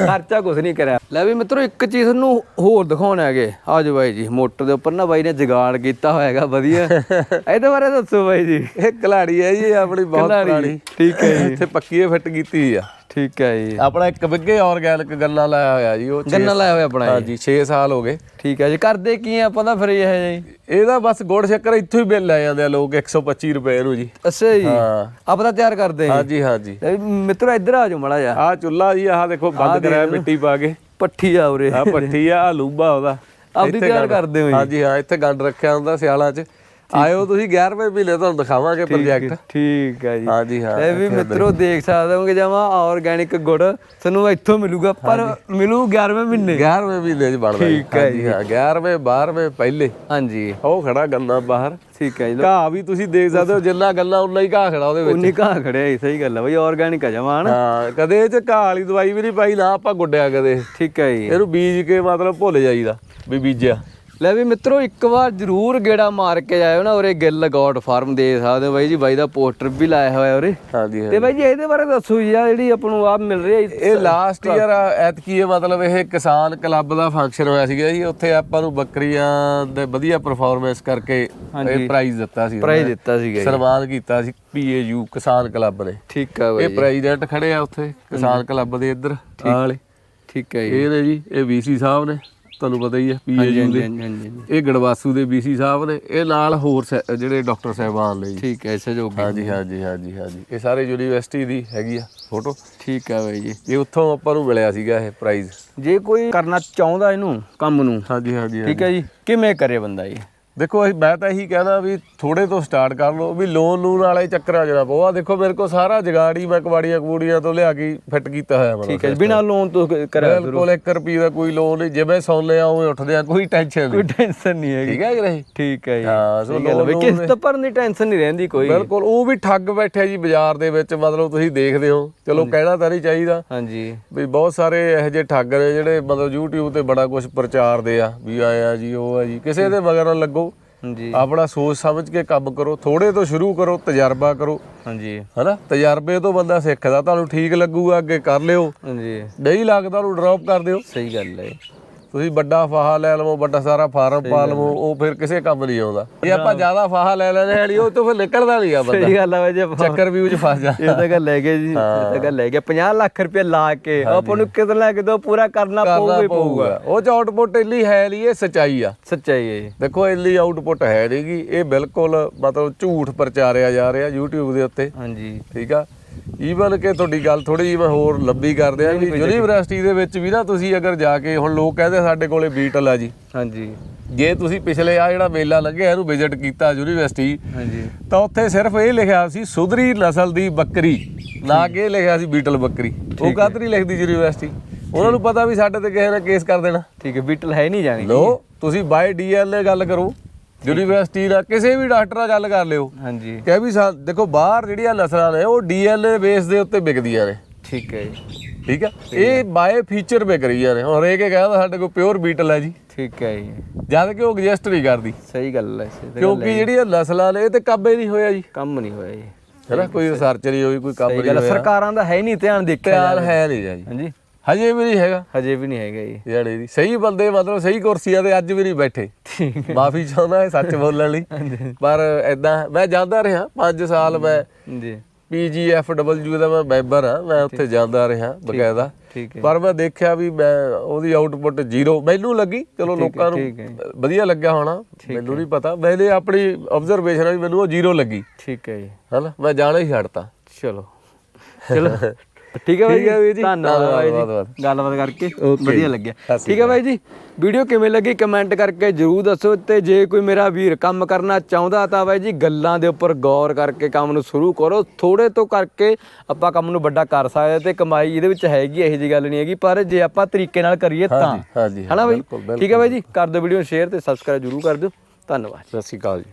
ਖਰਚਾ ਕੁਝ ਨਹੀਂ ਕਰਿਆ। ਲੈ ਵੀ ਮਿੱਤਰੋ ਇੱਕ ਚੀਜ਼ ਨੂੰ ਹੋਰ ਦਿਖਾਉਣ ਹੈਗੇ ਆਜੋ ਬਾਈ ਜੀ ਮੋਟਰ ਦੇ ਉੱਪਰ ਨਾ ਬਾਈ ਨੇ ਜਗਾੜ ਕੀਤਾ ਹੋਇਆਗਾ ਵਧੀਆ। [LAUGHS] ਇਹਦੇ ਬਾਰੇ ਦੱਸੋ ਬਾਈ ਜੀ। ਇਹ ਕਲਾੜੀ ਹੈ ਜੀ ਆਪਣੀ ਬਹੁਤ ਪੁਰਾਣੀ ਠੀਕ ਹੈ ਜੀ। ਇੱਥੇ ਪੱਕੀ ਫਿੱਟ ਕੀਤੀ ਆ। ਠੀਕ ਹੈ ਜੀ। ਆਪਣਾ ਇੱਕ ਬਿੱਗੇ ਆਰਗੈਨਿਕ ਗੰਨਾ ਲਾਇਆ ਹੋਇਆ ਜੀ ਉਹ ਛੇ- ਗੰਨਾ ਲਾਇਆ ਹੋਇਆ ਆਪਣਾ ਜੀ। ਹਾਂਜੀ 6 ਸਾਲ ਹੋ ਗਏ। ਠੀਕ ਹੈ ਜੀ ਕਰਦੇ ਕੀ ਆ ਆਪਾਂ ਤਾਂ ਫਿਰ ਇਹ ਹੈ ਜੀ। ਇਹਦਾ ਬਸ ਗੁੜ ਸ਼ੱਕਰ ਇੱਥੋਂ ਹੀ ਬਿੱਲ ਲੈ ਜਾਂਦੇ ਆ ਲੋਕ 125 ਰੁਪਏ ਨੂੰ ਜੀ। ਅੱਛਾ ਜੀ ਹਾਂ। ਆਪਾਂ ਤਾਂ ਤਿਆਰ ਕਰਦੇ ਹਾਂ। ਹਾਂਜੀ ਹਾਂਜੀ। ਵੀ ਮਿੱਤਰੋ ਇੱਧਰ ਆ ਜਾਓ ਮੜਾ ਜਾ ਆਹ ਚੁੱਲਾ ਜੀ ਆਹ ਦੇਖੋ ਬੰਦ ਕਰਾਇਆ ਮਿੱਟੀ ਪਾ ਕੇ। ਪੱਠੀ ਆ ਉਰੇ। ਆਹ ਪੱਠੀ ਆ ਆਹ ਲੂੰਬਾ ਉਹਦਾ। ਆਪਦੀ ਇੱਥੇ ਤਿਆਰ ਗੰਢ- ਕਰਦੇ ਹੋ ਜੀ। ਹਾਂਜੀ ਹਾਂ ਇੱਥੇ ਗੰਡ ਰੱਖਿਆ ਹੁੰਦਾ ਸਿਆਲਾਂ 'ਚ। ਆਇਓ ਤੁਸੀਂ 11ਵੇਂ ਮਹੀਨੇ ਤੁਹਾਨੂੰ ਦਿਖਾਵਾਂਗੇ ਪ੍ਰੋਜੈਕਟ ਠੀਕ ਹੈ ਜੀ। ਹਾਂਜੀ ਹਾਂ ਇਹ ਵੀ ਮਿੱਤਰੋ ਦੇਖ। ਸਕਦੇ ਹੋ ਕਿ ਜਮਾ ਆਰਗੈਨਿਕ ਗੁੜ ਤੁਹਾਨੂੰ ਇੱਥੋਂ ਮਿਲੂਗਾ ਪਰ ਮਿਲੂ 11ਵੇਂ ਮਹੀਨੇ। 11ਵੇਂ ਮਹੀਨੇ 'ਚ ਬਣਦਾ ਜੀ। ਠੀਕ ਹੈ ਹਾਂਜੀ ਹਾਂ 11ਵੇਂ 12ਵੇਂ ਪਹਿਲੇ। ਹਾਂਜੀ। ਉਹ ਖੜਾ ਗੰਨਾ ਬਾਹਰ। ਠੀਕ ਹੈ ਜੀ। ਘਾਹ ਵੀ ਤੁਸੀਂ ਦੇਖ ਸਕਦੇ ਹੋ ਜਿੰਨਾ ਗੰਨਾ ਉਨਾ ਹੀ ਘਾਹ ਖੜਾ ਉਹਦੇ ਵਿੱਚ। ਉਨੀ ਘਾਹ ਖੜਿਆ ਜੀ, ਸਹੀ ਗੱਲ ਹੈ ਬਈ ਆਰਗੈਨਿਕ ਆ ਜਮਾ ਹਨ? ਹਾਂ ਕਦੇ ਇਹ 'ਚ ਘਾਹ ਵਾਲੀ ਦਵਾਈ ਵੀ ਨਹੀਂ ਪਾਈ ਨਾ ਆਪਾਂ ਗੁੱਡਿਆ ਕਦੇ। ਠੀਕ ਹੈ ਜੀ। ਇਹਨੂੰ ਬੀਜ ਕੇ ਮਤਲਬ ਭੁੱਲ ਜਾਈਦਾ ਵੀ ਬੀਜਿਆ। ਲੈ ਵੀ ਮਿੱਤਰੋ ਇੱਕ ਵਾਰ ਜਰੂਰ ਗੇੜਾ ਮਾਰ ਕੇ ਜਾਇਓ ਨਾ ਉਰੇ ਗਿੱਲ ਗੋਡ ਫਾਰਮ ਦੇ ਸਕਦੇ ਹੋ ਬਾਈ ਜੀ ਬਾਈ ਦਾ ਪੋਸਟਰ ਵੀ ਲਾਇਆ ਹੋਇਆ ਉਰੇ। ਹਾਂਜੀ ਤੇ ਬਾਈ ਜੀ ਇਹਦੇ ਬਾਰੇ ਦੱਸੋ ਜੀ ਆ ਜਿਹੜੀ ਆਪਾਂ ਨੂੰ ਆਪ ਮਿਲ ਰਹੀ ਹੈ ਇਹ ਲਾਸਟ ਈਅਰ ਐਤਕੀ ਇਹ ਮਤਲਬ ਇਹ ਕਿਸਾਨ ਕਲੱਬ ਦਾ ਫੰਕਸ਼ਨ ਹੋਇਆ ਸੀਗਾ ਜੀ ਉੱਥੇ ਆਪਾਂ ਨੂੰ ਬੱਕਰੀਆਂ ਦੇ ਵਧੀਆ ਪਰਫਾਰਮੈਂਸ ਕਰਕੇ ਇਹ ਪ੍ਰਾਈਜ਼ ਦਿੱਤਾ ਸੀ ਪ੍ਰਾਈਜ਼ ਦਿੱਤਾ ਸੀਗਾ ਜੀ। ਸਨਮਾਨ ਕੀਤਾ ਸੀ ਪੀਏਯੂ ਕਿਸਾਨ ਕਲੱਬ ਨੇ। ਠੀਕ ਹੈ ਬਾਈ ਇਹ ਪ੍ਰੈਜ਼ੀਡੈਂਟ ਖੜੇ ਆ ਉੱਥੇ ਕਿਸਾਨ ਕਲੱਬ ਦੇ ਇੱਧਰ। ਠੀਕ ਹੈ ਜੀ। ਇਹ ਨੇ ਜੀ ਇਹ ਵੀਸੀ ਸਾਹਿਬ ਨੇ। ਤੁਹਾਨੂੰ ਪਤਾ ਹੀ ਹੈ ਪੀਏਯੂ ਦੇ। ਇਹ ਗੜਵਾਸੂ ਦੇ ਵੀਸੀ ਸਾਹਿਬ ਨੇ ਇਹ ਨਾਲ ਹੋਰ ਜਿਹੜੇ ਡਾਕਟਰ ਸਾਹਿਬਾਨ ਨੇ ਠੀਕ ਹੈ ਸਹਿਯੋਗੀ ਹਾਂਜੀ ਹਾਂਜੀ ਹਾਂਜੀ ਹਾਂਜੀ। ਇਹ ਸਾਰੇ ਯੂਨੀਵਰਸਿਟੀ ਦੀ ਹੈਗੀ ਆ ਫੋਟੋ। ਠੀਕ ਹੈ ਬਾਈ ਜੀ। ਇਹ ਉੱਥੋਂ ਆਪਾਂ ਨੂੰ ਮਿਲਿਆ ਸੀਗਾ ਇਹ ਪ੍ਰਾਈਜ਼ ਜੇ ਕੋਈ ਕਰਨਾ ਚਾਹੁੰਦਾ ਇਹਨੂੰ ਕੰਮ ਨੂੰ ਹਾਂਜੀ ਹਾਂਜੀ ਠੀਕ ਹੈ ਜੀ। ਕਿਵੇਂ ਕਰੇ ਬੰਦਾ ਜੀ ਦੇਖੋ ਮੈਂ ਤਾਂ ਇਹੀ ਕਹਿਣਾ ਵੀ ਥੋੜੇ ਤੋਂ ਸਟਾਰਟ ਕਰ ਲਓ ਵੀ ਲੋਨ ਲੂਨ ਵਾਲੇ ਚੱਕਰਾਂ ਜਿਹੜਾ ਪਵਾ ਦੇਖੋ ਮੇਰੇ ਕੋਲ ਸਾਰਾ ਜਗਾੜੀ ਮੈਂ ਕਬਾੜੀਆਂ ਕਬੂੜੀਆਂ ਤੋਂ ਲਿਆ ਕੇ ਫਿੱਟ ਕੀਤਾ ਹੋਇਆ ਮਤਲਬ ਠੀਕ ਹੈ ਜੀ, ਬਿਨਾਂ ਲੋਨ ਤੋਂ ਕਰਿਆ ਬਿਲਕੁਲ 1 ਰੁਪਏ ਦਾ ਕੋਈ ਲੋਨ ਨਹੀਂ। ਜਿਵੇਂ ਸੌਂਦੇ ਆ ਉਵੇਂ ਉੱਠਦੇ ਆ ਕੋਈ ਟੈਨਸ਼ਨ ਕੋਈ ਨਹੀਂ। ਟੈਨਸ਼ਨ ਨਹੀਂ ਹੈਗੀ। ਠੀਕ ਹੈ ਨਹੀਂ? ਠੀਕ ਹੈ ਜੀ। ਹਾਂ, ਸੋ ਹੈ। ਲੋਨ ਕਿਸ਼ਤ ਭਰਨ ਦੀ ਟੈਨਸ਼ਨ ਨਹੀਂ ਰਹਿੰਦੀ ਕੋਈ। ਬਿਲਕੁਲ ਉਹ ਵੀ ਠੱਗ ਬੈਠੇ ਜੀ ਬਾਜ਼ਾਰ ਦੇ ਵਿੱਚ। ਮਤਲਬ ਤੁਸੀਂ ਦੇਖਦੇ ਹੋ। ਚਲੋ ਕਹਿਣਾ ਤਾਂ ਨਹੀਂ ਚਾਹੀਦਾ। ਹਾਂਜੀ। ਵੀ ਬਹੁਤ ਸਾਰੇ ਇਹੋ ਜਿਹੇ ਠੱਗ ਨੇ ਜਿਹੜੇ ਮਤਲਬ YouTube ਤੇ ਬੜਾ ਕੁਝ ਪ੍ਰਚਾਰਦੇ ਆ। ਵੀ ਆਇਆ ਜੀ ਉਹ ਆ ਜੀ। ਕਿਸੇ ਦੇ ਮਗਰ ਨਾ ਲੱਗੋ ਹਾਂਜੀ। ਆਪਣਾ ਸੋਚ ਸਮਝ ਕੇ ਕੰਮ ਕਰੋ ਥੋੜੇ ਤੋਂ ਸ਼ੁਰੂ ਕਰੋ ਤਜਰਬਾ ਕਰੋ। ਹਾਂਜੀ। ਹਨਾ? ਤਜਰਬੇ ਤੋਂ ਬੰਦਾ ਸਿੱਖਦਾ ਤੁਹਾਨੂੰ ਠੀਕ ਲੱਗੂਗਾ ਅੱਗੇ ਕਰ ਲਿਓ। ਹਾਂਜੀ। ਨਹੀਂ ਲੱਗਦਾ ਉਹਨੂੰ ਡ੍ਰੌਪ ਕਰ ਦਿਓ। ਸਹੀ ਗੱਲ ਹੈ। ਤੁਸੀਂ ਵੱਡਾ ਫਾਹਾ ਲੈ ਲਵੋ ਵੱਡਾ ਸਾਰਾ ਫਾਰਮ ਪਾ ਲਵੋ ਉਹ ਫਿਰ ਕਿਸੇ ਕੰਮ ਨਹੀਂ ਆਉਂਦਾ। ਜੇ ਆਪਾਂ ਜ਼ਿਆਦਾ ਫਾਹਾ ਲੈ ਲੈਣੇ ਵਾਲੀ ਉਹ ਤੋਂ ਫਿਰ ਨਿਕਲਦਾ ਨਹੀਂਗਾ ਬੰਦਾ। ਸਹੀ ਗੱਲ ਬਾਈ ਜੀ ਚੱਕਰ ਵੀ ਵਿੱਚ ਫਸ ਜਾ ਇਹ ਤਾਂ ਗੱਲ ਲੈ ਗਏ ਜੀ ਇਹ ਤਾਂ ਗੱਲ ਲੈ ਗਏ 50 ਲੱਖ ਰੁਪਏ ਲਾ ਕੇ ਆਪਾਂ ਨੂੰ ਕਿਤੇ ਲੈ ਕੇ ਦੋ ਪੂਰਾ ਕਰਨਾ ਪਊਗਾ ਪਊਗਾ। ਉਹ ਚ ਆਊਟਪੁੱਟ ਇੰਨੀ ਹੈ ਨਹੀਂ ਇਹ ਸਚਾਈ ਆ। ਸੱਚਾਈ ਹੈ ਦੇਖੋ ਇੰਨੀ ਆਊਟਪੁੱਟ ਹੈ ਨਹੀਂਗੀ ਇਹ ਬਿਲਕੁਲ ਮਤਲਬ ਝੂਠ ਪ੍ਰਚਾਰਿਆ ਜਾ ਰਿਹਾ YouTube ਦੇ ਉੱਤੇ। ਹਾਂਜੀ। ਠੀਕ ਆ? ਈਵਨ ਕਿ ਤੁਹਾਡੀ ਗੱਲ ਥੋੜੀ ਜਿਹੀ ਹੋਰ ਲੰਬੀ ਕਰ ਦਿਆਂ ਵੀ ਯੂਨੀਵਰਸਿਟੀ ਦੇ ਵਿੱਚ ਵੀ ਨਾ ਤੁਸੀਂ ਅਗਰ ਜਾ ਕੇ ਹੁਣ ਲੋਕ ਕਹਿੰਦੇ ਸਾਡੇ ਕੋਲੇ ਬੀਟਲ ਆ ਜੀ। ਹਾਂਜੀ। ਜੇ ਤੁਸੀਂ ਪਿਛਲੇ ਆ ਜਿਹੜਾ ਮੇਲਾ ਲੱਗਿਆ ਇਹਨੂੰ ਵਿਜ਼ਿਟ ਕੀਤਾ ਯੂਨੀਵਰਸਿਟੀ ਹਾਂਜੀ। ਤਾਂ ਉੱਥੇ ਸਿਰਫ ਇਹ ਲਿਖਿਆ ਸੀ ਸੁਧਰੀ ਨਸਲ ਦੀ ਬੱਕਰੀ। ਨਾ ਕਿ ਇਹ ਲਿਖਿਆ ਸੀ ਬੀਟਲ ਬੱਕਰੀ। ਉਹ ਨਹੀਂ ਲਿਖਦੀ ਯੂਨੀਵਰਸਿਟੀ ਉਹਨਾਂ ਨੂੰ ਪਤਾ ਵੀ ਸਾਡੇ ਤੇ ਕਿਸੇ ਨੇ ਕੇਸ ਕਰ ਦੇਣਾ। ਠੀਕ ਹੈ ਬੀਟਲ ਹੈ ਨਹੀਂ ਜਾਣੀ। ਲੋ ਤੁਸੀਂ ਬਾਈ ਡੀਐਲਏ ਗੱਲ ਕਰੋ। ਯੂਨੀਵਰਸਿਟੀ ਨਾਲ ਕਿਸੇ ਵੀ ਡਾਕਟਰ ਨਾਲ ਗੱਲ ਕਰ ਲਿਓ। ਹਾਂਜੀ। ਕਹਿ ਵੀ ਸਾ- ਦੇਖੋ ਬਾਹਰ ਜਿਹੜੀਆਂ ਨਸਲਾਂ ਨੇ ਉਹ ਡੀਐਲਏ ਬੇਸ ਦੇ ਉੱਤੇ ਵਿਕਦੀਆਂ ਨੇ। ਠੀਕ ਹੈ ਜੀ। ਠੀਕ ਆ ਇਹ ਬਾਏ ਫੀਚਰ ਵਿਕ ਰਹੀਆਂ ਨੇ। ਹੁਣ ਇਹ ਕਿ ਕਹਿੰਦਾ ਸਾਡੇ ਕੋਲ ਪਿਓਰ ਬੀਟਲ ਹੈ ਜੀ। ਠੀਕ ਹੈ ਜੀ। ਜਦ ਕਿ ਉਹ ਐਗਜ਼ਿਸਟ ਨਹੀਂ ਕਰਦੀ। ਸਹੀ ਗੱਲ ਹੈ ਕਿਉਂਕਿ ਜਿਹੜੀਆਂ ਨਸਲਾਂ ਨੇ ਇਹ ਤੇ ਕਾਬੇ ਨਹੀਂ ਹੋਇਆ ਜੀ। ਕੰਮ ਨਹੀਂ ਹੋਇਆ ਜੀ। ਹੈਨਾ ਕੋਈ ਰਿਸਰਚ ਨਹੀਂ ਹੋਈ ਕੋਈ ਕੰਮ ਨਹੀਂ ਹੈ, ਹੋਇਆ। ਸਰਕਾਰਾਂ ਦਾ ਹੈ ਨਹੀਂ ਧਿਆਨ ਦੇਖਿਆ ਧਿਆਨ ਹੈ ਨਹੀਂ ਜੀ। ਹਾਂਜੀ। ਹਜੇ ਵੀ ਨਹੀਂ ਹੈਗਾ। ਹਜੇ ਵੀ ਨਹੀਂ ਹੈਗਾ ਜੀ। ਯਾਨੀ ਦੀ ਸਹੀ ਬੰਦੇ ਮਤਲਬ ਸਹੀ ਕੁਰਸੀਆਂ ਤੇ ਅੱਜ ਵੀ ਨਹੀਂ ਬੈਠੇ। ਮਾਫੀ ਚਾਹੁੰਦਾ ਇਹ ਸੱਚ ਬੋਲਣ ਲਈ। ਪਰ ਐਦਾਂ ਮੈਂ ਜਾਂਦਾ ਰਿਹਾ 5 ਸਾਲ ਮੈਂ ਜੀ। ਪੀਜੀਐਫਡਬਲਯੂ ਦਾ ਮੈਂ ਮੈਂਬਰ ਆ ਮੈਂ ਉੱਥੇ ਜਾਂਦਾ ਰਿਹਾ ਬਕਾਇਦਾ। ਹੈ। ਪਰ ਮੈਂ ਦੇਖਿਆ ਵੀ ਮੈਂ ਉਹਦੀ ਆਊਟਪੁੱਟ ਜ਼ੀਰੋ ਮੈਨੂੰ ਲੱਗੀ ਚਲੋ ਲੋਕਾਂ ਨੂੰ ਹੈ। ਵਧੀਆ ਲੱਗਿਆ ਹੋਣਾ ਮੈਨੂੰ ਨਹੀਂ ਪਤਾ। ਮੈਨੇ ਆਪਣੀ ਆਬਜ਼ਰਵੇਸ਼ਨ ਵੀ ਮੈਨੂੰ ਉਹ ਜ਼ੀਰੋ ਲੱਗੀ। ਠੀਕ ਹੈ ਜੀ। ਹਨਾ? ਮੈਂ ਜਾਣਾ ਹੀ ਛੱਡਤਾ। ਚਲੋ। ਚਲੋ। [LAUGHS] ਠੀਕ ਹੈ ਬਾਈ ਜੀ। ਧੰਨਵਾਦ ਬਾਈ। ਜੀ। ਗੱਲਬਾਤ ਕਰਕੇ ਵਧੀਆ। ਲੱਗਿਆ। ਠੀਕ ਹੈ ਬਾਈ ਜੀ। ਵੀਡੀਓ ਕਿਵੇਂ ਲੱਗੀ ਕਮੈਂਟ ਕਰਕੇ ਜਰੂਰ ਦੱਸੋ ਤੇ ਜੇ ਕੋਈ ਮੇਰਾ ਵੀਰ ਕੰਮ ਕਰਨਾ ਚਾਹੁੰਦਾ ਤਾਂ ਬਾਈ ਜੀ ਗੱਲਾਂ ਦੇ ਉੱਪਰ ਗੌਰ ਕਰਕੇ ਕੰਮ ਨੂੰ ਸ਼ੁਰੂ ਕਰੋ। ਥੋੜੇ ਤੋਂ ਕਰਕੇ ਆਪਾਂ ਕੰਮ ਨੂੰ ਵੱਡਾ ਕਰ ਸਕਦੇ ਤੇ ਕਮਾਈ ਇਹਦੇ ਵਿੱਚ ਹੈਗੀ ਇਹੋ ਜੀ ਗੱਲ ਨਹੀਂ ਹੈਗੀ। ਪਰ ਜੇ ਆਪਾਂ ਤਰੀਕੇ ਨਾਲ ਕਰੀਏ ਤਾਂ। ਹਨਾ ਬਾਈ। ਠੀਕ ਹੈ ਬਾਈ ਜੀ। ਕਰ ਦਿਓ ਵੀਡੀਓ ਸ਼ੇਅਰ ਤੇ ਸਬਸਕ੍ਰਾਈਬ ਜਰੂਰ ਕਰ ਦਿਓ। ਧੰਨਵਾਦ। ਸਤਿ ਸ਼੍ਰੀ ਅਕਾਲ ਜੀ।